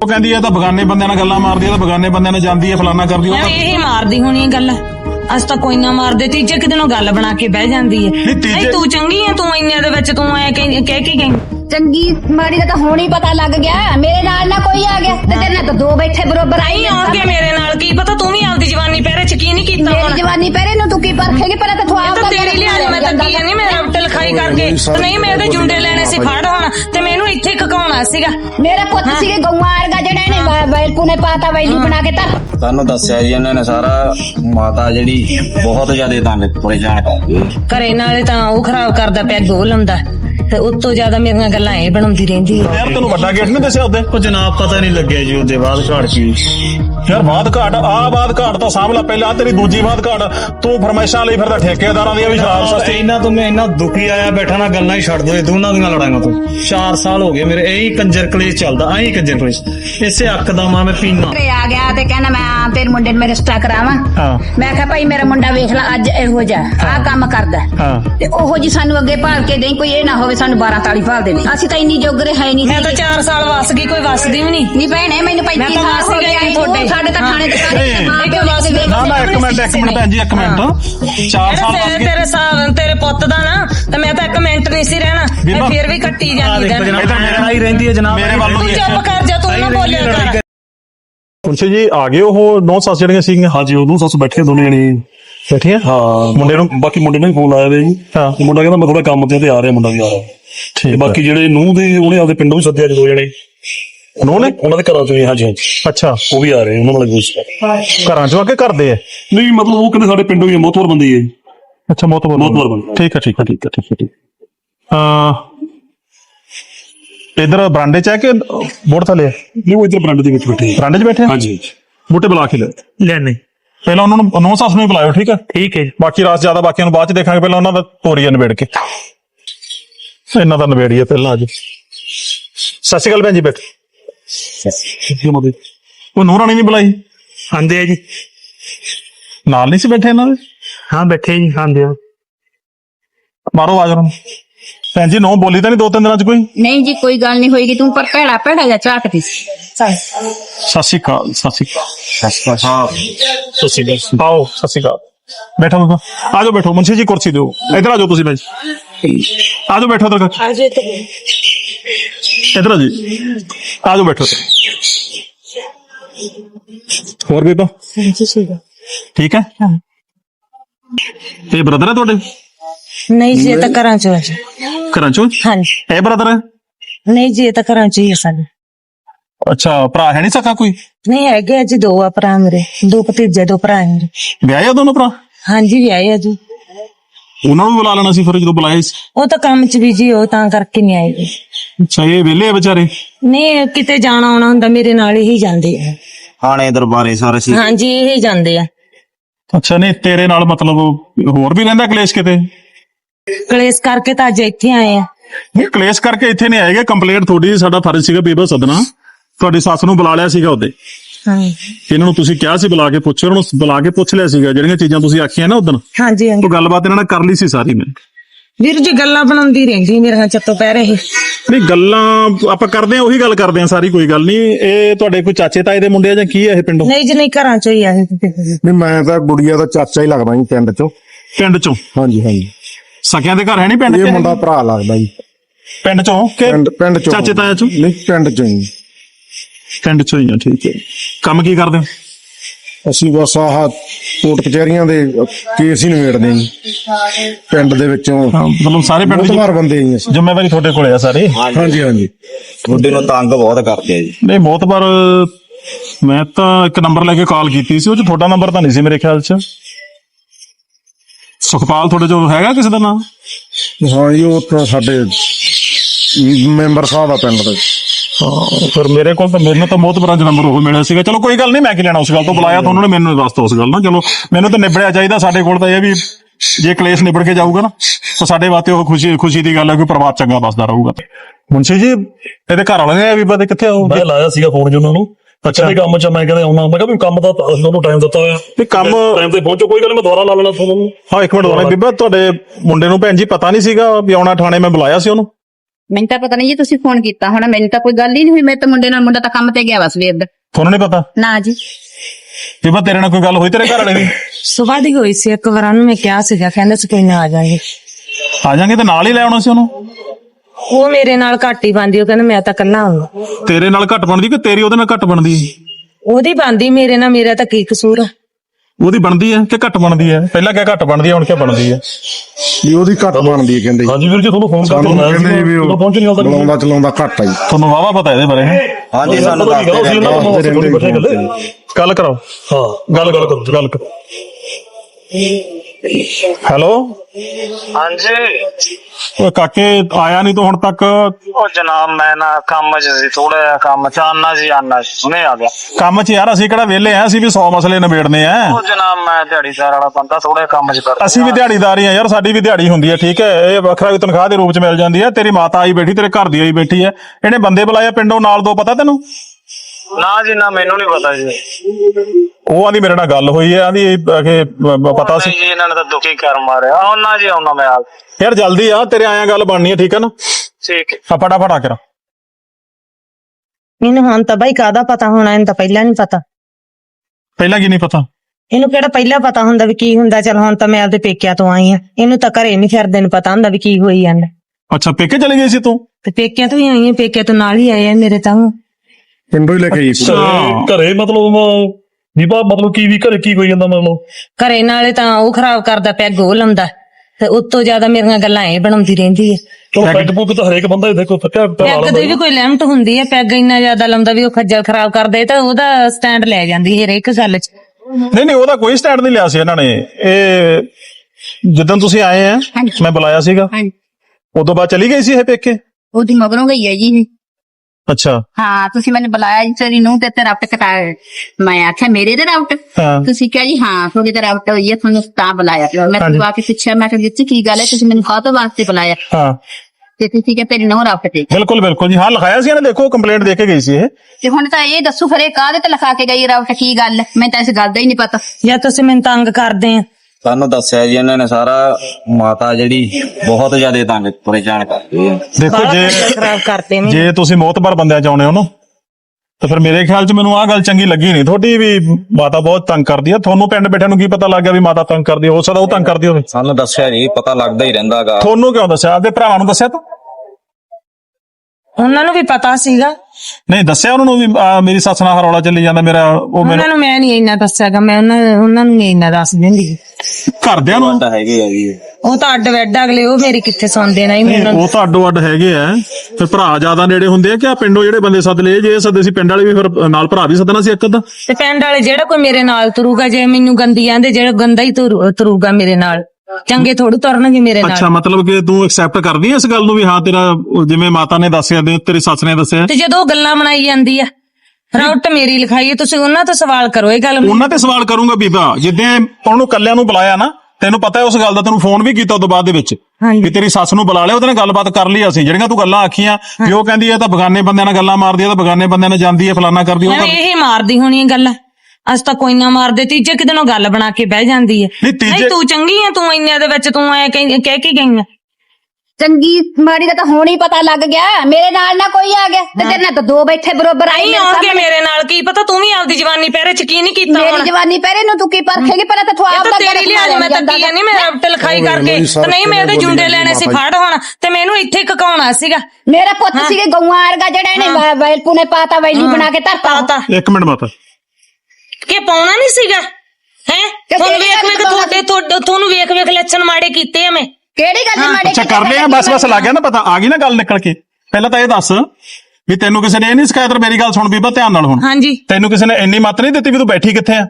ਉਹ ਕਹਿੰਦੀ ਇਹ ਤਾਂ ਬਗਾਨੇ ਬੰਦਿਆਂ ਨਾਲ ਗੱਲਾਂ ਮਾਰਦੀ ਆ ਤਾਂ ਬਗਾਨੇ ਬੰਦਿਆਂ ਨਾਲ ਜਾਂਦੀ ਹੈ ਫਲਾਨਾ ਕਰਦੀ ਆ, ਉਹ ਇਹ ਮਾਰਦੀ ਹੋਣੀ ਇਹ ਗੱਲ। ਅਸ ਤਾਂ ਕੋਈ ਨਾ ਮਾਰਦੇ ਤੀਜੇ ਕਿਤੇ ਨੂੰ ਗੱਲ ਬਣਾ ਕੇ ਬਹਿ ਜਾਂਦੀ ਹੈ ਨਹੀਂ, ਤੀਜੇ- ਨਹੀਂ ਤੂੰ ਚੰਗੀ ਹੈ ਤੂੰ ਇੰਨੇ ਦੇ ਵਿੱਚ ਤੂੰ ਐ ਕਹਿ ਕਹਿ ਕੇ ਗਈ। ਚੰਗੀ ਮਾੜੀ ਦਾ ਤਾਂ ਹੁਣ ਹੀ ਪਤਾ ਲੱਗ ਗਿਆ। ਮੇਰੇ ਨਾਲ ਨਾ ਕੋਈ ਆ ਗਿਆ ਤੇ ਤੇਰੇ ਨਾਲ ਤਾਂ ਦੋ ਬੈਠੇ ਬਰੋਬਰ ਨਹੀਂ ਆਉਣਗੇ ਮੇਰੇ ਨਾਲ ਕੀ ਪਤਾ ਤੂੰ ਵੀ ਆਪਦੀ ਜਵਾਨੀ ਪਹਿਰੇ ਚ ਕੀ ਨਹੀਂ ਕੀਤਾ ਮੇਰੀ ਹੁਣ? ਜਵਾਨੀ ਪਹਿਰੇ ਨੂੰ ਤੂੰ ਕੀ ਪਰਖੇਗੀ? ਪਰ ਤਾਂ ਤੂੰ ਆਪ ਤਾਂ ਤੇਰੀ ਲਿਆਜ ਮੈਂ ਤਾਂ ਕੀ ਨਹੀਂ ਮੇਰਾ ਉੱਤੇ ਲਿਖਾਈ ਕਰਕੇ। ਤੇ ਨਹੀਂ ਮੇਰੇ ਤੇ ਜੁੰਡੇ ਲੈਣੇ ਸੀ ਫੜ ਹੁਣ ਤੇ ਮੈਨੂੰ ਇੱਥੇ ਖਕਾਉਣਾ ਸੀਗਾ। ਮੇਰਾ ਪੁੱਤ ਸੀਗੇ ਗਊਆਂ ਵਰਗਾ ਜਿਹੜਾ ਇਹਨੇ ਬੈਲਪੂ ਨੇ ਪਾਤਾ ਵੈਲੀ ਬਣਾ ਕੇ ਧਰ ਸਾਨੂੰ ਦੱਸਿਆ ਜੀ ਇਹਨਾਂ ਨੇ ਸਾਰਾ ਮਾਤਾ ਜਿਹੜੀ ਬਹੁਤ ਜ਼ਿਆਦਾ ਤੰਗ ਪਰੇਸ਼ਾਨ ਹੈ ਘਰੇ ਨਾਲੇ ਤਾਂ ਉਹ ਖਰਾਬ ਕਰਦਾ ਪਿਆ ਗੋਲ ਲਾਉਂਦਾ ਤੇ ਉਸ ਤੋਂ ਜ਼ਿਆਦਾ ਮੇਰੀਆਂ ਗੱਲਾਂ ਇਹ ਬਣਾਉਂਦੀ ਰਹਿੰਦੀ ਹੈ। ਯਾਰ ਤੈਨੂੰ ਵੱਡਾ ਗੇਟ ਨਹੀਂ ਦੱਸਿਆ ਉਹਦੇ? ਉਹ ਜਨਾਬ ਪਤਾ ਨਹੀਂ ਲੱਗਿਆ ਜੀ ਉਹਦੇ ਬਾਅਦ ਘਾੜ ਕੀ ਯਾਰ ਬਾਦ ਘਾਟ ਆ ਬਾਦ ਘਾਟ ਤਾਂ ਸਾਹਮਣਾ ਪਹਿਲਾਂ ਤੇਰੀ ਦੂਜੀ ਬਾਦ ਘਾਟ। ਤੂੰ ਫਰਮਾਇਸ਼ਾਂ ਲਈ ਫਿਰਦਾ ਠੇਕੇਦਾਰਾਂ ਦੀਆਂ ਵੀ ਸ਼ਰਾਬ ਸਸਤੀ। ਇਹਨਾਂ ਤੋਂ ਮੈਂ ਇੰਨਾ ਦੁਖੀ ਆਇਆ ਬੈਠਾ ਨਾ ਗੱਲਾਂ ਹੀ ਛੱਡ ਦੋ ਇਹ ਦੋਨਾਂ ਦੀਆਂ ਲੜਾਈਆਂ ਤੋਂ। 4 ਸਾਲ ਹੋ ਗਏ ਮੇਰੇ ਇਹੀ ਕੰਜਰ ਕਲੇਸ਼ ਚੱਲਦਾ ਆਹੀ ਕੰਜਰ ਕਲੇਸ਼। ਇਸੇ ਅੱਕ ਦਾ ਮਾਂ ਮੈਂ ਪੀਣਾ ਘਰੇ ਆ ਗਿਆ ਤੇ ਕਹਿੰਦਾ ਮੈਂ ਤੇਰੇ ਮੁੰਡੇ ਨੂੰ ਮੈਂ ਰਿਸ਼ਤਾ ਕਰਾਵਾਂ। ਹਾਂ। ਮੈਂ ਕਿਹਾ ਭਾਈ ਮੇਰਾ ਮੁੰਡਾ ਵੇਖ ਲੈ ਅੱਜ ਇਹੋ ਜਿਹਾ ਆਹ ਕੰਮ ਕਰਦਾ। ਹਾਂ। ਤੇ ਉਹੋ ਜੀ ਸਾਨੂੰ ਅੱਗੇ ਭਾਲ ਕੇ ਦੇਈ ਕੋਈ ਇਹ ਨਾ ਹੋਵੇ ਸਾਨੂੰ 12 ਤਾਲੀ ਭਾਲ ਦੇਣੀ ਅਸੀਂ ਤਾਂ ਇੰਨੀ ਜੋਗਰੇ ਹੈ ਨਹੀਂ ਮੈਂ ਤਾਂ 4 ਸਾਲ ਵਸ ਗਈ ਕੋਈ ਵਸਦੀ ਵੀ ਨਹੀਂ। ਨਹੀਂ ਭੈਣੇ ਮੈਨੂੰ ਮੈਂ 35 ਤਾਂ ਸਾਲ ਹੋ ਗਏ ਗਈ ਤੁਹਾਡੇ ਤੁਹਾਡੇ। ਸਾਡੇ ਤਾਂ ਥਾਣੇ ਤੇ ਸਾਰੇ ਦੇ ਨਾ ਨਾ ਇੱਕ ਮਿੰਟ ਇੱਕ ਮਿੰਟ ਭੈਣ ਜੀ। ਇੱਕ ਮਿੰਟ 4 ਸਾਲ ਤੇਰੇ ਬਾਅਦ ਤੇਰੇ ਸਾਹ ਤੇਰੇ ਪੁੱਤ ਦਾ ਨਾ ਤੇ ਮੈਂ ਤਾਂ ਇੱਕ ਮਿੰਟ ਨਹੀਂ ਸੀ ਰਹਿਣਾ। ਮੈਂ ਫੇਰ ਵੀ ਕੱਟੀ ਜਾਂਦੀ ਦਿਨ ਜਨਾਬ ਲੜਾਈ ਰਹਿੰਦੀ ਹੈ ਜਨਾਬ। ਮੇਰੇ ਵੱਲ ਨੂੰ ਤੂੰ ਚੁੱਪ ਕਰ ਜਾ ਤੂੰ ਨਾ ਬੋਲਿਆ ਕਰ। ਪੁੰਛੇ ਜੀ ਆ ਗਏ ਉਹ ਨੌ ਸੱਸ ਜਿਹੜੀਆਂ ਸੀਗੀਆਂ। ਹਾਂਜੀ ਉਦੋਂ ਸੱਸ ਬੈਠੇ ਦੋਨੇ ਜਣੇ ਬੈਠੀਆਂ ਹਾਂ ਮੁੰਡੇ ਨੂੰ ਬਾਕੀ ਮੁੰਡੇ ਨੇ ਵੀ ਫੋਨ ਲਾਇਆ ਵੇ ਜੀ। ਹਾਂ। ਤੇ ਮੁੰਡਾ ਕਹਿੰਦਾ ਮੈਂ ਥੋੜਾ ਕੰਮ ਤੇ ਆ ਤੇ ਆ ਰਿਹਾ ਮੁੰਡਾ ਵੀ ਆ ਰਿਹਾ। ਤੇ ਠੀਕ ਬਾਕੀ ਜਿਹੜੇ ਨੂੰਹ ਦੇ ਉਹਨੇ ਆਪਦੇ ਪਿੰਡੋਂ ਵੀ ਸੱਦਿਆ ਜਦੋਂ ਜਣੇ। ਨੋ ਨੇ? ਉਹਨਾਂ ਦੇ ਘਰਾਂ ਚੋਂ ਵੀ ਹਾਂਜੀ ਹਾਂਜੀ। ਅੱਛਾ। ਉਹ ਵੀ ਆ ਰਹੇ ਉਹਨਾਂ ਨਾਲ ਕੋਈ ਘਰਾਂ ਚੋਂ ਆ ਕੇ ਕਰਦੇ ਆ? ਨਹੀਂ ਮਤਲਬ ਉਹ ਕਹਿੰਦੇ ਸਾਡੇ ਪਿੰਡੋਂ ਹੀ ਮੋਤਵਰ ਬੰਦੇ ਹੀ ਹੈ ਜੀ। ਅੱਛਾ ਬਹੁਤ ਮੋਤਵਰ ਬੰਦੇ। ਠੀਕ ਹੈ ਠੀਕ ਹੈ ਠੀਕ ਹੈ ਠੀਕ ਹੈ ਠੀਕ ਅ ਇਧਰ ਬਰਾਂਡੇ ਚ ਆ ਕੇ ਬੋਰਡ ਥੱਲੇ? ਨਹੀਂ ਉਹ ਇੱਧਰ ਬਰੰਡ ਦੇ ਵਿੱਚ ਬੈਠੇ। ਬਰਾਂਡੇ ਚ ਬੈਠੇ ਹਾਂਜੀ ਬੂਟੇ ਬੁਲਾ ਕੇ ਲੈ। ਲੈਣੇ ਪਹਿਲਾਂ ਉਹਨਾਂ ਨੂੰ ਨੌ ਸੱਸ ਨੂੰ ਹੀ ਬੁਲਾਇਓ ਠੀਕ ਹੈ? ਠੀਕ ਹੈ ਜੀ। ਬਾਕੀ ਰਾਸ ਜ਼ਿਆਦਾ ਬਾਕੀਆਂ ਨੂੰ ਬਾਅਦ ਚ ਦੇਖਾਂਗੇ ਪਹਿਲਾਂ ਉਹਨਾਂ ਦਾ ਤੋਰੀਆ ਨਿਬੇੜ ਕੇ। ਇਹਨਾਂ ਦਾ ਨਿਬੇੜੀਏ ਪਹਿਲਾਂ ਅੱਜ। ਸਤਿ ਸ਼੍ਰੀ ਅਕਾਲ ਭੈਣ ਜੀ ਬੈਠ ਠੀਕ ਹੈ ਮਦੇ ਉਹ ਨੂਰਾਣੀ ਨਹੀਂ ਬੁਲਾਈ? ਆਂਦੇ ਆ ਜੀ। ਨਾਲ ਨਹੀਂ ਸੀ ਬੈਠੇ ਇਹਨਾਂ ਦੇ? ਹਾਂ ਬੈਠੇ ਜੀ ਆਂਦੇ ਆ। ਮਾਰੋ ਆਵਾਜ਼ ਉਹਨਾਂ ਨੂੰ। ਭੈਣ ਜੀ ਨੋ ਬੋਲੀ ਤਾਂ ਨਹੀਂ ਦੋ ਤਿੰਨ ਦਿਨਾਂ ਚ ਕੋਈ? ਨਹੀਂ ਜੀ ਕੋਈ ਗੱਲ ਨਹੀਂ ਹੋਏਗੀ ਤੂੰ ਪਰ ਭੈੜਾ ਭੈੜਾ ਜਿਹਾ ਝਾਟਦੀ ਸੀ ਸਤਿ ਸ਼੍ਰੀ ਅਕਾਲ ਸਤਿ ਸ਼੍ਰੀ ਅਕਾਲ। ਸਸਤਾ ਸਾਹਿਬ ਅਕਾਲ। ਆਓ ਸਤਿ ਸ਼੍ਰੀ ਅਕਾਲ। ਬੈਠੋ ਬਾਬਾ ਆ ਜਾਓ ਬੈਠੋ। ਮੁੰਸ਼ੀ ਜੀ ਕੁਰਸੀ ਦਿਓ। ਇੱਧਰ ਆ ਜਾਓ ਤੁਸੀਂ ਭਾਈ ਆ ਜਾਓ ਬੈਠੋ ਇੱਧਰ ਅਜੇ ਤੇ ਇੱਧਰ। ਆ ਜੀ। ਆ ਜਾਓ ਬੈਠੋ ਹੋਰ ਬੀਬਾ? ਠੀਕ ਹੈ? ਇਹ ਬ੍ਰਦਰ ਹੈ ਤੁਹਾਡੇ? ਨਹੀਂ ਜੀ ਇਹ ਤਾਂ ਘਰਾਂ ਚੋਂ ਹੈ ਜੀ। ਘਰਾਂ ਚੋਂ? ਹਾਂਜੀ। ਇਹ ਬ੍ਰਦਰ ਹੈ ਨਹੀਂ ਜੀ ਇਹ ਤਾਂ ਘਰਾਂ ਚ ਹੀ ਹੈ ਸਾਡੇ। ਅੱਛਾ ਭਰਾ ਹੈ ਨਹੀਂ ਸਕਾ ਕੋਈ? ਨਹੀਂ ਹੈਗੇ ਆ ਜੀ ਦੋ ਆ ਭਰਾ ਮੇਰੇ। ਦੋ ਭਤੀਜੇ ਦੋ ਭਰਾ ਹੈ ਮੇਰੇ ਵਿਆਹੇ ਆ ਦੋਨੋਂ ਭਰਾ? ਹਾਂਜੀ ਵਿਆਹੇ ਆ ਜੀ। ਉਹਨਾਂ ਨੂੰ ਵੀ ਬੁਲਾ ਲੈਣਾ ਸੀ ਫਿਰ ਜਦੋਂ ਬੁਲਾਏ ਸੀ? ਉਹ ਤਾਂ ਕੰਮ ਚ ਬਿਜ਼ੀ ਹੋ ਤਾਂ ਕਰਕੇ ਨਹੀਂ ਆਏ ਜੀ। ਅੱਛਾ ਇਹ ਵਿਹਲੇ ਆ ਵਿਚਾਰੇ? ਨਹੀਂ ਕਿਤੇ ਜਾਣਾ ਆਉਣਾ ਹੁੰਦਾ ਮੇਰੇ ਨਾਲ ਹੀ ਜਾਂਦੇ ਆ। ਥਾਣੇ ਦਰਬਾਰੇ ਸਾਰੇ ਸੀ। ਹਾਂਜੀ ਇਹ ਜਾਂਦੇ ਆ। ਅੱਛਾ ਨਹੀਂ ਤੇਰੇ ਨਾਲ ਮਤਲਬ ਹੋਰ ਵੀ ਰਹਿੰਦਾ ਕਲੇਸ਼ ਕਿਤੇ? ਕਲੇਸ਼ ਕਰਕੇ ਤਾਂ ਅੱਜ ਇੱਥੇ ਆਏ ਆ। ਇਹ ਕਲੇਸ਼ ਕਰਕੇ ਇੱਥੇ ਨਹੀਂ ਆਏਗੇ। ਕੰਪਲੇਂਟ ਤੁਹਾਡੀ ਸਾਡਾ ਫਰਜ਼ ਸੀਗਾ ਬੀਬਾ ਸਦਨਾ ਤੁਹਾਡੀ ਸੱਸ ਨੂੰ ਬੁਲਾ ਲਿਆ ਸੀਗਾ ਉਹਦੇ। ਇਹਨਾਂ ਨੂੰ ਤੁਸੀਂ ਕਿਹਾ ਸੀ ਬੁਲਾ ਕੇ ਪੁੱਛੋ ਉਹਨਾਂ ਨੂੰ ਬੁਲਾ ਕੇ ਪੁੱਛ ਲਿਆ ਸੀਗਾ। ਜਿਹੜੀਆਂ ਚੀਜ਼ਾਂ ਤੁਸੀਂ ਆਖੀਆਂ ਨਾ ਉਦੋਂ ਹਾਂਜੀ ਹਾਂਜੀ। ਉਹ ਗੱਲਬਾਤ ਇਹਨਾਂ ਨਾਲ ਕਰ ਲਈ ਸੀ ਸਾਰੀ ਮੈਂ। ਵੀਰ ਜੀ ਗੱਲਾਂ ਬਣਾਉਂਦੀ ਰਹਿੰਦੀ ਮੇਰੇ ਚੱਤੋ ਪੈ ਰਹੀ। ਨਹੀਂ ਗੱਲਾਂ ਆਪਾਂ ਕਰਦੇ ਆ ਉਹੀ ਗੱਲ ਕਰਦੇ ਆ ਸਾਰੀ ਕੋਈ ਗੱਲ ਨਹੀਂ। ਇਹ ਤੁਹਾਡੇ ਕੋਈ ਚਾਚੇ ਤਾਏ ਦੇ ਮੁੰਡੇ ਆ ਜਾਂ ਕੀ ਆ ਇਹ ਪਿੰਡੋਂ? ਨਹੀਂ ਜੀ ਨਹੀਂ ਘਰਾਂ ਚੋਂ ਹੀ ਆ ਨਹੀਂ ਮੈਂ ਤਾਂ ਗੁੜੀਆ ਦਾ ਚਾਚਾ ਹੀ ਲੱਗਦਾ ਜੀ ਪਿੰਡ ਚੋਂ। ਪਿੰਡ ਚੋਂ? ਹਾਂਜੀ ਹਾਂਜੀ। ਸਕਿਆਂ ਦੇ ਘਰ ਹੈ ਨਹੀਂ ਪਿੰਡ ਇਹ ਮੁੰਡਾ ਭਰਾ ਲੱਗਦਾ ਜੀ। ਪਿੰਡ ਚੋਂ ਕਿ ਪਿੰਡ ਪਿੰਡ ਚੋਂ ਚਾਚੇ ਤਾਇਆ ਚੋਂ? ਨਹੀਂ ਪਿੰਡ ਚੋਂ ਹੀ। ਪਿੰਡ ਚੋਂ ਹੀ ਆ ਠੀਕ ਹੈ। ਕੰਮ ਕੀ ਕਰਦੇ ਹੋ? ਅਸੀਂ ਬਸ ਆਹ ਕੋਰਟ ਕਚਹਿਰੀਆਂ ਦੇ ਕੇਸ ਹੀ ਨਿਬੇੜਦੇ ਹਾਂ ਜੀ। ਪਿੰਡ ਦੇ ਵਿੱਚੋਂ ਹਾਂ, ਮਤਲਬ ਸਾਰੇ ਪਿੰਡ ਦੀ ਮੁਤਮਾਰ ਬੰਦੇ ਹੀ ਅਸੀਂ। ਜ਼ਿੰਮੇਵਾਰੀ ਤੁਹਾਡੇ ਕੋਲੇ ਆ ਸਾਰੇ? ਹਾਂਜੀ। ਹਾਂਜੀ ਤੁਹਾਡੇ ਨੂੰ ਤੰਗ ਬਹੁਤ ਕਰਦੇ ਆ ਜੀ। ਨਹੀਂ ਬਹੁਤ ਵਾਰ ਮੈਂ ਤਾਂ ਇੱਕ ਨੰਬਰ ਲੈ ਕੇ ਕਾਲ ਕੀਤੀ ਸੀ ਉਹ ਚ ਤੁਹਾਡਾ ਨੰਬਰ ਤਾਂ ਨਹੀਂ ਸੀ ਮੇਰੇ ਖਿਆਲ ਚ। ਸੁਖਪਾਲ ਤੁਹਾਡੇ ਜੋ ਹੈਗਾ ਕਿਸੇ ਦਾ ਨਾਮ? ਹਾਂ ਜੀ ਉਹ ਤਾਂ ਸਾਡੇ ਮੈਂਬਰ ਸਾਹਿਬ ਆ ਪਿੰਡ ਦੇ। ਹਾਂ ਫਿਰ ਮੇਰੇ ਕੋਲ ਤਾਂ ਮੈਨੂੰ ਤਾਂ ਬਹੁਤ ਬੜਾ ਨੰਬਰ ਉਹ ਮਿਲਿਆ ਸੀਗਾ। ਚਲੋ ਕੋਈ ਗੱਲ ਨਹੀਂ ਮੈਂ ਕੀ ਲੈਣਾ ਉਸ ਗੱਲ ਤੋਂ? ਬੁਲਾਇਆ ਤੁਹਾਨੂੰ ਨੇ ਮੈਨੂੰ ਦੱਸ ਦੋ ਉਸ ਗੱਲ ਨਾਲ। ਚਲੋ ਮੈਨੂੰ ਤਾਂ ਨਿਬੜਿਆ ਚਾਹੀਦਾ ਸਾਡੇ ਕੋਲ ਤਾਂ ਇਹ ਵੀ ਜੇ ਕਲੇਸ਼ ਨਿਬੜ ਕੇ ਜਾਊਗਾ ਨਾ ਤਾਂ ਸਾਡੇ ਵਾਸਤੇ ਉਹ ਖੁਸ਼ੀ ਖੁਸ਼ੀ ਦੀ ਗੱਲ ਹੈ ਕਿ ਪਰਿਵਾਰ ਚੰਗਾ ਬਸਦਾ ਰਹੂਗਾ। ਮੁੰਸ਼ੀ ਜੀ ਇਹਦੇ ਘਰ ਵਾਲੇ ਨੇ ਬੀਬਾ ਦੇ ਕਿੱਥੇ ਆਉ ਮੈਂ ਲਾਇਆ ਸੀਗਾ ਫੋਨ ਜੀ ਉਹਨਾਂ ਨੂੰ। ਅੱਛਾ। ਦੇ ਕੰਮ ਚ ਮੈਂ ਕਹਿੰਦਾ ਆਉਣਾ। ਮੈਂ ਕਿਹਾ ਵੀ ਕੰਮ ਦਾ ਅਸੀਂ ਤੁਹਾਨੂੰ ਟਾਈਮ ਦਿੱਤਾ ਹੋਇਆ। ਤੇ ਕੰਮ ਟਾਈਮ ਤੇ ਪਹੁੰਚੋ ਕੋਈ ਗੱਲ ਨੀ, ਮੈਂ ਦੁਬਾਰਾ ਲਾ ਲੈਣਾ ਤੁਹਾਨੂੰ। ਹਾਂ ਇੱਕ ਮਿੰਟ ਦੋਨੇ ਬੀਬਾ ਤੁਹਾਡੇ ਮੁੰਡੇ ਨੂੰ ਭੈਣ ਜੀ ਪਤਾ ਨਹੀਂ ਸੀਗਾ ਵੀ ਆਉਣਾ ਥਾਣੇ ਮੈਂ ਬੁਲਾਇਆ ਸੀ ਉਹਨੂੰ। ਮੈਨੂੰ ਤਾਂ ਪਤਾ ਨਹੀਂ ਜੀ ਤੁਸੀਂ ਫੋਨ ਕੀਤਾ ਹੋਣਾ। ਮੈਨੂੰ ਤਾਂ ਕੋਈ ਗੱਲ ਹੀ ਨਹੀਂ ਹੋਈ। ਮੈਂ ਤਾਂ ਮੁੰਡੇ ਨਾਲ ਮੁੰਡਾ ਤਾਂ ਕੰਮ ਤੇ ਗਿਆ ਵਾ ਸਵੇਰ ਦਾ। ਤੁਹਾਨੂੰ ਨਹੀਂ ਪਤਾ? ਨਾ ਜੀ। ਬੀਬਾ ਤੇਰੇ ਨਾਲ ਕੋਈ ਗੱਲ ਹੋਈ ਤੇਰੇ ਘਰ ਵਾਲੇ ਦੀ? ਸਵੇਰ ਦੀ ਹੋਈ ਸੀ ਇੱਕ ਵਾਰ ਉਹਨੂੰ ਮੈਂ ਕਿਹਾ ਸੀਗਾ ਕਹਿੰਦਾ ਸੀ ਕੋਈ ਨਾ ਆ ਜਾਾਂਗੇ ਆ ਜਾਾਂਗੇ ਤੇ ਨਾਲ ਹੀ ਲੈ ਆਉਣਾ ਸੀ ਉਹਨੂੰ? ਉਹ ਮੇਰੇ ਨਾਲ ਘੱਟ ਹੀ ਬੰਦੀ ਉਹ ਕਹਿੰਦਾ ਮੈਂ ਤਾਂ ਕੱਲਾ ਆਉਂਗਾ ਤੇਰੇ ਨਾਲ ਘੱਟ ਬਣਦੀ ਕਿ ਤੇਰੀ ਉਹਦੇ ਨਾਲ ਘੱਟ ਬਣਦੀ ਉਹਦੀ ਬੰਦੀ ਮੇਰੇ ਨਾਲ ਮੇਰਾ ਤਾਂ ਕੀ ਕਸੂਰ ਆ? ਉਹਦੀ ਬਣਦੀ ਹੈ ਕਿ ਘੱਟ ਬਣਦੀ ਹੈ? ਪਹਿਲਾਂ ਕਿਆ ਘੱਟ ਬਣਦੀ ਹੈ ਹੁਣ ਕਿਆ ਬਣਦੀ ਹੈ। ਵੀ ਉਹਦੀ ਘੱਟ ਬਣਦੀ ਹੈ ਕਹਿੰਦੇ। ਹਾਂਜੀ ਵੀਰ ਜੀ ਤੁਹਾਨੂੰ ਫੋਨ ਕਰਕੇ ਸਾਨੂੰ ਲਾਇਆ ਕਹਿੰਦੇ ਵੀ ਉਹ ਪਹੁੰਚ ਨਹੀਂ ਆਉਂਦਾ ਬੁਲਾਉਂਦਾ ਚਲਾਉਂਦਾ ਘੱਟ ਆ ਜੀ। ਤੁਹਾਨੂੰ ਵਾਵਾ ਪਤਾ ਇਹਦੇ ਬਾਰੇ ਹਾਂਜੀ ਸਾਨੂੰ ਪਤਾ ਦੱਸਦੇ ਰਹਿੰਦੇ ਗੱਲ ਕਰਾਓ। ਹਾਂ ਗੱਲ ਗੱਲ ਕਰੋ ਗੱਲ ਕਰੋ। ਹੈਲੋ? ਹਾਂਜੀ। ਓਏ ਕਾਕੇ ਆਇਆ ਨਹੀਂ ਤੂੰ ਹੁਣ ਤੱਕ? ਉਹ ਜਨਾਬ ਮੈਂ ਨਾ ਕੰਮ 'ਚ ਸੀ ਥੋੜਾ ਜਿਹਾ ਕੰਮ 'ਚ ਆਨਾ ਜੀ ਆਨਾ ਸੁਨੇ ਆ ਗਿਆ। ਕੰਮ 'ਚ ਯਾਰ ਅਸੀਂ ਕਿਹੜਾ ਵਿਹਲੇ ਆ ਅਸੀਂ ਵੀ 100 ਮਸਲੇ ਨਿਬੇੜਨੇ ਆ। ਉਹ ਜਨਾਬ ਮੈਂ ਦਿਹਾੜੀਦਾਰ ਵਾਲਾ ਬੰਦਾ ਥੋੜੇ ਕੰਮ 'ਚ ਕਰਦਾ। ਅਸੀਂ ਵੀ ਦਿਹਾੜੀਦਾਰ ਹੀ ਆ ਯਾਰ ਸਾਡੀ ਵੀ ਦਿਹਾੜੀ ਹੁੰਦੀ ਹੈ ਠੀਕ ਹੈ? ਇਹ ਵੱਖਰਾ ਵੀ ਤਨਖਾਹ ਦੇ ਰੂਪ 'ਚ ਮਿਲ ਜਾਂਦੀ ਹੈ ਤੇਰੀ ਮਾਤਾ ਆਈ ਬੈਠੀ ਤੇਰੇ ਘਰ ਦੀ ਆਈ ਬੈਠੀ ਹੈ ਇਹਨੇ ਬੰਦੇ ਬੁਲਾਇਆ ਪਿੰਡੋਂ ਨਾਲ ਦੋ ਪਤਾ ਤੈਨੂੰ? ਨਾ ਜੀ ਨਾ ਮੈਨੂੰ ਨਹੀਂ ਪਤਾ ਜੀ। ਉਹ ਆਂਦੀ ਮੇਰੇ ਨਾਲ ਗੱਲ ਹੋਈ ਹੈ ਆਂਦੀ ਕਿ ਪਤਾ ਸੀ। ਨਹੀਂ ਜੀ ਇਹਨਾਂ ਨੇ ਤਾਂ ਦੁਖੀ ਕਰ ਮਾਰਿਆ। ਆਉਣਾ ਜੀ ਆਉਣਾ ਮੈਂ ਆ ਯਾਰ ਜਲਦੀ ਆ ਤੇਰੇ ਆਇਆ ਗੱਲ ਬਣਨੀ ਹੈ ਠੀਕ ਹੈ ਨਾ? ਠੀਕ ਹੈ। ਆ ਫਟਾਫਟ ਆ ਕਰਾ ਮੈਨੂੰ ਹੁਣ ਤਾਂ ਬਾਈ ਕਾਦਾ ਪਤਾ ਹੋਣਾ ਇਹਨੂੰ ਤਾਂ ਪਹਿਲਾਂ ਨਹੀਂ ਪਤਾ। ਪਹਿਲਾਂ ਕੀ ਨਹੀਂ ਪਤਾ? ਇਹਨੂੰ ਕਿਹੜਾ ਪਹਿਲਾਂ ਪਤਾ ਹੁੰਦਾ ਵੀ ਕੀ ਹੁੰਦਾ ਚਲ ਹੁਣ ਤਾਂ ਮੈਂ ਆਪਦੇ ਪੇਕਿਆਂ ਤੋਂ ਆਈ ਆ ਇਹਨੂੰ ਤਾਂ ਘਰੇ ਨਹੀਂ ਫਿਰਦੇ ਨੂੰ ਪਤਾ ਹੁੰਦਾ ਵੀ ਕੀ ਹੋਈ ਜਾਂਦਾ। ਅੱਛਾ ਪੇਕੇ ਚਲੇ ਗਈ ਸੀ ਤੂੰ? ਤੇ ਪੇਕਿਆਂ ਤੋਂ ਹੀ ਆਈ ਆ ਪੇਕਿਆਂ ਤੋਂ ਨਾਲ ਹੀ ਆਏ ਆ ਮੇਰੇ ਤਾਂ ਹੀ ਲੈ ਕੇ ਆਈ ਸੀ। ਘਰੇ ਘਰੇ ਮਤਲਬ ਦੀਪਾ ਮਤਲਬ ਕੀ ਵੀ ਘਰੇ ਕੀ ਹੋਈ ਜਾਂਦਾ ਮਤਲਬ? ਘਰੇ ਨਾਲੇ ਤਾਂ ਉਹ ਖਰਾਬ ਕਰਦਾ ਪਿਆ ਗੋਲ ਲਾਉਂਦਾ ਤੇ ਉਤੋਂ ਜ਼ਿਆਦਾ ਮੇਰੀਆਂ ਗੱਲਾਂ ਇਹ ਬਣਾਉਂਦੀ ਰਹਿੰਦੀ ਹੈ ਚਲੋ ਪੈਗ ਪੁੱਗ ਤਾਂ ਹਰੇਕ ਬੰਦਾ ਹੀ ਦੇਖੋ ਫੱਟਿਆ ਪੈਗ ਦੀ ਵੀ ਕੋਈ ਲਿਮਟ ਹੁੰਦੀ ਹੈ ਪੈਗ ਇੰਨਾ ਜ਼ਿਆਦਾ ਲਾਉਂਦਾ ਵੀ ਉਹ ਖੱਜਲ ਖਰਾਬ ਕਰਦੇ ਤਾਂ ਉਹਦਾ ਸਟੈਂਡ ਲੈ ਜਾਂਦੀ ਹੈ ਹਰੇਕ ਗੱਲ 'ਚ। ਨਹੀਂ ਨਹੀਂ ਉਹਦਾ ਕੋਈ ਸਟੈਂਡ ਨਹੀਂ ਲਿਆ ਸੀ ਇਹਨਾਂ ਨੇ। ਇਹ ਜਦੋਂ ਤੁਸੀਂ ਆਏ ਆ ਹਾਂਜੀ। ਮੈਂ ਬੁਲਾਇਆ ਸੀਗਾ। ਹਾਂਜੀ। ਉਦੋਂ ਬਾਅਦ ਚਲੀ ਗਈ ਸੀ ਇਹ ਪੇਕੇ? ਉਹਦੀ ਮਗਰੋਂ ਗਈ ਹੈ ਜੀ। ਅੱਛਾ ਹਾਂ ਤੁਸੀਂ ਮੈਨੂੰ ਬੁਲਾਇਆ ਜੀ ਤੇਰੀ ਨੂੰ ਤੇ ਤੇ ਰਾਊਟ ਕਟਾਇਆ ਮੈਂ ਆਖਿਆ ਮੇਰੇ ਤੇ ਰਾਊਟ ਹਾਂ ਤੁਸੀਂ ਕਿਹਾ ਜੀ ਹਾਂ ਤੁਹਾਡੀ ਤੇ ਰਾਊਟ ਹੋਈ ਹੈ ਤੁਹਾਨੂੰ ਤਾਂ ਬੁਲਾਇਆ ਤੇ ਮੈਂ ਹਾਂਜੀ। ਤੁਹਾਨੂੰ ਆ ਕੇ ਪੁੱਛਿਆ ਮੈਂ ਕਿਹਾ ਜੀ ਕੀ ਗੱਲ ਹੈ ਤੁਸੀਂ ਮੈਨੂੰ ਖਾਤੋਂ ਵਾਸਤੇ ਬੁਲਾਇਆ ਹਾਂ ਤੇ ਤੁਸੀਂ ਕਿਹਾ ਤੇਰੀ ਨੂੰ ਰਾਊਟ ਤੇ ਬਿਲਕੁਲ ਬਿਲਕੁਲ ਜੀ ਹਾਂ ਲਿਖਾਇਆ ਸੀ ਇਹਨੇ ਦੇਖੋ ਕੰਪਲੇਂਟ ਦੇ ਕੇ ਗਈ ਸੀ ਇਹ ਤੇ ਹੁਣ ਤਾਂ ਇਹ ਦੱਸੋ ਫਿਰ ਇਹ ਕਾਹਦੇ ਤੇ ਲਿਖਾ ਕੇ ਗਈ ਰਾਊਟ ਕੀ ਗੱਲ ਹੈ? ਮੈਨੂੰ ਤਾਂ ਇਸ ਗੱਲ ਦਾ ਹੀ ਨਹੀਂ ਪਤਾ ਜਾਂ ਤੁਸੀਂ ਮੈਨੂੰ ਤੰਗ ਕਰਦੇ ਆ ਸਾਨੂੰ ਦੱਸਿਆ ਜੀ ਇਹਨਾਂ ਨੇ ਸਾਰਾ ਮਾਤਾ ਜਿਹੜੀ ਬਹੁਤ ਜ਼ਿਆਦਾ ਤੰਗ ਪਰੇਸ਼ਾਨ ਕਰਦੀ ਹੈ। ਦੇਖੋ ਜੇ ਖਰਾਬ ਕਰਤੇ ਨੇ। ਜੇ ਤੁਸੀਂ ਮੋਤਬਰ ਬੰਦਿਆਂ ਚ ਆਉਣੇ ਹੋ ਨਾ ਤਾਂ ਫਿਰ ਮੇਰੇ ਖਿਆਲ ਚ ਮੈਨੂੰ ਆਹ ਗੱਲ ਚੰਗੀ ਲੱਗੀ ਨਹੀਂ। ਤੁਹਾਡੀ ਵੀ ਮਾਤਾ ਬਹੁਤ ਤੰਗ ਕਰਦੀ ਆ। ਤੁਹਾਨੂੰ ਪਿੰਡ ਬੈਠਿਆਂ ਨੂੰ ਕੀ ਪਤਾ ਲੱਗ ਗਿਆ ਵੀ ਮਾਤਾ ਤੰਗ ਕਰਦੀ ਆ? ਹੋ ਸਕਦਾ ਉਹ ਤੰਗ ਕਰਦੀ ਹੋਵੇ। ਸਾਨੂੰ ਦੱਸਿਆ ਜੀ ਪਤਾ ਲੱਗਦਾ ਹੀ ਰਹਿੰਦਾਗਾ। ਤੁਹਾਨੂੰ ਕਿਉਂ ਦੱਸਿਆ? ਆਪਦੇ ਭਰਾਵਾਂ ਨੂੰ ਦੱਸਿਆ ਤੂੰ? ਉਹਨਾਂ ਨੂੰ ਵੀ ਪਤਾ ਸੀਗਾ। ਨਹੀਂ ਦੱਸਿਆ ਉਹਨਾਂ ਨੂੰ ਵੀ ਆਹ ਮੇਰੀ ਸੱਸ ਨਾਲ ਹਰੌਲਾ ਚੱਲੀ ਜਾਂਦਾ ਮੇਰਾ ਉਹ ਮੈਨੂੰ ਉਹਨਾਂ ਨੂੰ ਮੈਂ ਨਹੀਂ ਇੰਨਾ ਦੱਸਿਆਗਾ ਮੈਂ ਉਹਨਾਂ ਉਹਨਾਂ ਨੂੰ ਨਹੀਂ ਇੰਨਾ ਦੱਸ ਦਿੰਦੀ। ਘਰਦਿਆਂ ਨੂੰ? ਤਾਂ ਹੈਗੇ ਆ ਜੀ। ਉਹ ਤਾਂ ਅੱਡ ਵੈਡ ਅਗਲੇ ਉਹ ਮੇਰੀ ਕਿੱਥੇ ਸੁਣਦੇ ਨਹੀਂ ਮੈਨੂੰ। ਉਹ ਤਾਂ ਅੱਡੋ ਅੱਡ ਹੈਗੇ ਆ। ਫਿਰ ਭਰਾ ਜ਼ਿਆਦਾ ਨੇੜੇ ਹੁੰਦੇ ਆ ਕਿ ਆ ਪਿੰਡੋਂ ਜਿਹੜੇ ਬੰਦੇ ਸੱਦ ਲਏ? ਜੇ ਸੱਦੇ ਸੀ ਪਿੰਡ ਵਾਲੇ ਵੀ ਫਿਰ ਨਾਲ ਭਰਾ ਵੀ ਸੱਦਣਾ ਸੀ ਇੱਕ ਅੱਧਾ। ਤੇ ਪਿੰਡ ਵਾਲੇ ਜਿਹੜਾ ਕੋਈ ਮੇਰੇ ਨਾਲ ਤੁਰੂਗਾ ਜੇ ਮੈਨੂੰ ਗੰਦੀ ਆਂਦੇ ਜਿਹੜਾ ਗੰਦਾ ਹੀ ਤੁਰੂ- ਤੁਰੂਗਾ ਮੇਰੇ ਨਾਲ। ਚੰਗੇ ਥੋੜੂ ਤੁਰਨਗੇ ਮੇਰੇ ਅੱਛਾ ਨਾਲ ਮਤਲਬ ਕਿ ਤੂੰ ਐਕਸੈਪਟ ਕਰਦੀ ਐ ਇਸ ਗੱਲ ਨੂੰ ਵੀ ਹਾਂ ਤੇਰਾ ਜਿਵੇਂ ਮਾਤਾ ਨੇ ਦੱਸਿਆ ਤੇ ਤੇਰੀ ਸੱਸ ਨੇ ਦੱਸਿਆ? ਤੇ ਜਦੋਂ ਉਹ ਗੱਲਾਂ ਬਣਾਈ ਜਾਂਦੀ ਆ ਰਾਊਟ ਮੇਰੀ ਲਿਖਾਈ ਹੈ, ਤੁਸੀਂ ਉਹਨਾਂ ਤੋਂ ਸਵਾਲ ਕਰੋ ਇਹ ਗੱਲ ਉਹਨਾਂ ਤੇ ਸਵਾਲ ਕਰੂੰਗਾ ਬੀਬਾ ਜਿੱਦਾਂ ਉਹਨੂੰ ਕੱਲਿਆਂ ਨੂੰ ਬੁਲਾਇਆ ਨਾ ਤੈਨੂੰ ਪਤਾ ਹੈ ਉਸ ਗੱਲ ਦਾ ਤੈਨੂੰ ਫੋਨ ਵੀ ਕੀਤਾ ਉਦੋਂ ਬਾਅਦ ਦੇ ਵਿੱਚ ਵੀ ਤੇਰੀ ਸੱਸ ਨੂੰ ਬੁਲਾ ਲਿਆ ਉਹਦੇ ਨਾਲ ਗੱਲਬਾਤ ਕਰ ਲਈ ਅਸੀਂ ਜਿਹੜੀਆਂ ਤੂੰ ਗੱਲਾਂ ਆਖੀਆਂ ਵੀ ਉਹ ਕਹਿੰਦੀ ਹੈ ਤਾਂ ਬਗਾਨੇ ਬੰਦਿਆਂ ਨਾਲ ਗੱਲਾਂ ਮਾਰਦੀ ਹੈ ਤਾਂ ਬਗਾਨੇ ਬੰਦਿਆਂ ਨਾਲ ਜਾਂਦੀ ਹੈ ਫਲਾਨਾ ਕਰਦੀ ਉਹ ਇਹ ਮਾਰਦੀ ਹੋਣੀ ਹੈ ਗੱਲ। ਅਸ ਤਾਂ ਕੋਈ ਨਾ ਮਾਰਦੇ ਤੀਜੇ ਕਿਤੇ ਨੂੰ ਗੱਲ ਬਣਾ ਕੇ ਬਹਿ ਜਾਂਦੀ ਹੈ। ਨਹੀਂ, ਤੀਜੇ- ਤੂੰ ਚੰਗੀ ਹੈ ਤੂੰ ਇੰਨੇ ਦੇ ਵਿੱਚ ਤੂੰ ਐ ਕਹਿ ਕਹਿ ਕੇ ਗਈ ਆ। ਚੰਗੀ ਮਾੜੀ ਦਾ ਤਾਂ ਹੁਣ ਹੀ ਪਤਾ ਲੱਗ ਗਿਆ। ਮੇਰੇ ਨਾਲ ਨਾ ਕੋਈ ਆ ਗਿਆ। ਤੇ ਤੇਰੇ ਨਾਲ ਤਾਂ ਦੋ ਬੈਠੇ ਬਰੋਬਰ ਆਈ ਨਹੀਂ ਮੇਰੇ ਸਾਹਮਣੇ। ਮੇਰੇ ਨਾਲ ਕੀ ਪਤਾ ਤੂੰ ਵੀ ਆਪਦੀ ਜਵਾਨੀ ਪਹਿਰੇ ਚ ਕੀ ਨਹੀਂ ਕੀਤਾ ਮੇਰੀ ਹੁਣ? ਜਵਾਨੀ ਪਹਿਰੇ ਨੂੰ ਤੂੰ ਕੀ ਪਰਖੇਗੀ? ਪਹਿਲਾਂ ਤਾਂ ਤੂੰ ਇਹ ਆਪ ਤਾਂ ਦਾ ਤੇਰੀ ਲਿਹਾਜ਼ ਮੈਂ ਤਾਂ ਕੀ ਨਹੀਂ ਮੈਂ ਰਬਟ ਲਿਖਾਈ ਓਏ ਕਰਕੇ। ਮੇਰੀ ਤੇ ਨਹੀਂ ਮੈਂ ਉਹਦੇ ਜੁੰਡੇ ਲੈਣੇ ਸੀ ਫੜ ਹੋਣਾ ਤੇ ਮੈਨੂੰ ਇੱਥੇ ਕਕਾਉਣਾ ਸੀਗਾ। ਮੇਰਾ ਪੁੱਤ ਸੀਗੇ ਗਊਆਂ ਵਰਗਾ ਜਿਹੜਾ ਇਹਨੇ ਵੈਲਪੂ ਨੇ ਪਾਤਾ ਵੈਲੀ ਬਣਾ ਕੇ ਧਰਤਾ। ਪਾਤਾ। ਇੱਕ ਮਿੰਟ ਮਾਤਾ। ਕਿ ਪਾਉਣਾ ਨਹੀਂ ਸੀਗਾ? ਹੈ? ਤੁਹਾਨੂੰ ਕਿਹੜੀ ਵੇਖ ਗੱਲ ਵੇਖ ਤੁਹਾਡੇ ਤੁਹਾਡੇ- ਤੁਹਾਨੂੰ ਵੇਖ ਵੇਖ ਲੱਛਣ ਮਾੜੇ ਕੀਤੇ ਆ ਮੈਂ। ਕਿਹੜੀ ਗੱਲ ਦੀ ਮਾੜੀ ਅੱਛਾ ਕਰ ਲਿਆ ਬਸ ਬਸ ਲੱਗ ਗਿਆ ਨਾ ਪਤਾ। ਆ ਗਈ ਨਾ ਗੱਲ ਨਿਕਲ ਕੇ। ਪਹਿਲਾਂ ਤਾਂ ਇਹ ਦੱਸ ਵੀ ਤੈਨੂੰ ਕਿਸੇ ਨੇ ਇਹ ਨਹੀਂ ਸਿਖਾਇਆ ਮੇਰੀ ਗੱਲ ਸੁਣ ਬੀਬਾ ਧਿਆਨ ਨਾਲ ਹੁਣ। ਹਾਂਜੀ। ਤੈਨੂੰ ਕਿਸੇ ਨੇ ਇੰਨੀ ਮੱਤ ਨਹੀਂ ਦਿੱਤੀ ਵੀ ਤੂੰ ਬੈਠੀ ਕਿੱਥੇ ਆ?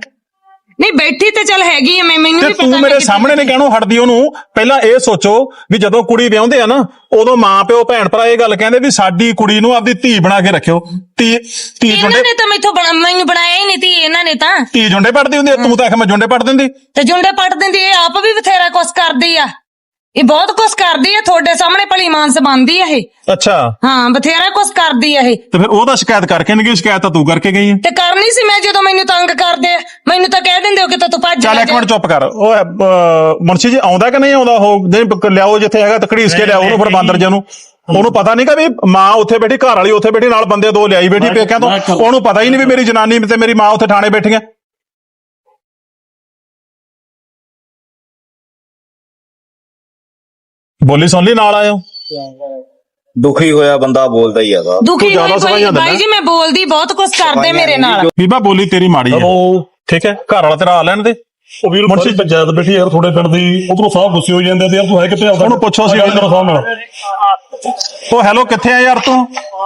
ਨਹੀਂ ਬੈਠੀ ਤੇ ਚੱਲ ਹੈਗੀ ਮੈਂ ਮੈਨੂੰ ਤੇ ਵੀ ਪਤਾ ਤੂੰ ਮੇਰੇ। ਸਾਹਮਣੇ ਨੇ ਕਹਿਣੋਂ ਹਟਦੀ ਉਹਨੂੰ। ਪਹਿਲਾਂ ਇਹ ਸੋਚੋ ਵੀ ਜਦੋਂ ਕੁੜੀ ਵਿਆਹੁੰਦੇ ਆ ਨਾ ਉਦੋਂ ਮਾਂ ਪਿਓ ਭੈਣ ਭਰਾ ਇਹ ਗੱਲ ਕਹਿੰਦੇ ਵੀ ਸਾਡੀ ਕੁੜੀ ਨੂੰ ਆਪਦੀ ਧੀ ਬਣਾ ਕੇ ਰੱਖਿਓ। ਧੀ ਧੀ ਇਹਨਾਂ ਜੁੰਡੇ ਨੇ ਤਾਂ ਮੈਥੋਂ ਬਣਾ ਮੈਨੂੰ ਬਣਾਇਆ ਹੀ ਨਹੀਂ ਤੀ ਇਹਨਾਂ ਨੇ ਤਾਂ। ਧੀ ਜੁੰਡੇ ਪੜਦੀ ਹੁੰਦੀ ਆ, ਤੂੰ ਤਾਂ ਆਖ ਮੈਂ ਜੁੰਡੇ ਪੜ ਦਿੰਦੀ। ਤੇ ਜੁੰਡੇ ਪੱਟ ਦਿੰਦੀ ਇਹ ਆਪ ਵੀ ਬਥੇਰਾ ਕੁਛ ਕਰਦੀ ਆ। ਇਹ ਬਹੁਤ ਕੁਛ ਕਰਦੀ ਆ ਤੁਹਾਡੇ ਸਾਹਮਣੇ ਭਲੀ ਮਾਨਸ ਬੰਦੀ ਆ ਇਹ। ਅੱਛਾ। ਹਾਂ ਬਥੇਰਾ ਕੁਛ ਕਰਦੀ ਆ ਇਹ। ਤੇ ਫਿਰ ਉਹਦਾ ਸ਼ਿਕਾਇਤ ਕਰਕੇ ਨਹੀਂ ਗਈ? ਸ਼ਿਕਾਇਤ ਤਾਂ ਤੂੰ ਕਰਕੇ ਗਈ ਹੈ ਤੇ ਕਰਨੀ ਸੀ ਮੈਂ ਜਦੋਂ ਮੈਨੂੰ ਤੰਗ ਕਰਦੇ ਆ। ਮੈਨੂੰ ਤਾਂ ਕਹਿ ਦਿੰਦੇ ਹੋ ਕਿ ਤੂੰ ਭੱਜ ਚੱਲ ਇੱਕ ਜਾ। ਮਿੰਟ ਚੁੱਪ ਕਰ। ਉਹ ਅਹ, ਮੁਨਸ਼ੀ ਜੀ ਆਉਂਦਾ ਕਿ ਨਹੀਂ ਆਉਂਦਾ? ਉਹ ਦੇ ਲਿਆਓ ਜਿੱਥੇ ਹੈਗਾ ਤਕੜੀਸ ਕੇ ਲਿਆਓ ਉਹਨੂੰ ਫਿਰ ਬਾਂਦਰ ਜੀ ਨੂੰ ਉਹਨੂੰ ਪਤਾ ਨਹੀਂ ਕਿ ਵੀ ਮਾਂ ਉੱਥੇ ਬੈਠੀ ਘਰ ਵਾਲੀ ਉੱਥੇ ਬੈਠੀ ਨਾਲ ਬੰਦੇ ਦੋ ਲਿਆਈ ਬੈਠੀ ਪੇਕਿਆਂ ਤੋਂ। ਉਹਨੂੰ ਪਤਾ ਹੀ ਨਹੀਂ ਵੀ ਮੇਰੀ ਜਨਾਨੀ ਤੇ ਮੇਰੀ ਮਾਂ ਉੱਥੇ ਥਾਣੇ ਬੈਠੀਆਂ। ਬੋਲੀ ਸੁਣ ਲਈ ਨਾਲ ਆਇਓ। ਦੁਖੀ ਹੋਇਆ ਬੰਦਾ ਬੋਲਦਾ ਹੀ ਹੈਗਾ। ਦੁਖੀ ਜ਼ਿਆਦਾ ਹੋਈ ਸਵਾਈਆਂ ਭਾਈ ਦਿੰਦਾ। ਬਾਈ ਜੀ ਮੈਂ ਬੋਲਦੀ ਬਹੁਤ ਕੁਝ ਕਰਦੇ ਮੇਰੇ ਨਾਲ। ਬੀਬਾ ਬੋਲੀ ਤੇਰੀ ਮਾੜੀ ਹੈ। ਉਹ ਠੀਕ ਹੈ। ਘਰ ਵਾਲਾ ਤੇਰਾ ਆ ਲੈਣ ਦੇ। ਉਹ ਵੀਰ ਮੁੰਸ਼ੀ ਪੰਚਾਇਤ ਬੈਠੀ ਯਾਰ ਥੋੜੇ ਪਿੰਡ ਦੀ। ਉਧਰੋਂ ਸਾਹਿਬ ਗੁੱਸੇ ਹੋ ਜਾਂਦੇ ਤੇ ਯਾਰ ਤੂੰ ਹੈ ਕਿੱਥੇ ਆਉਂਦਾ ਉਹਨੂੰ ਪੁੱਛੋ ਸੀ ਤੇਰਾ ਸਾਹਿਬ ਨਾਲ ਉਹ ਹੈਲੋ ਕਿੱਥੇ ਆ ਯਾਰ ਤੂੰ?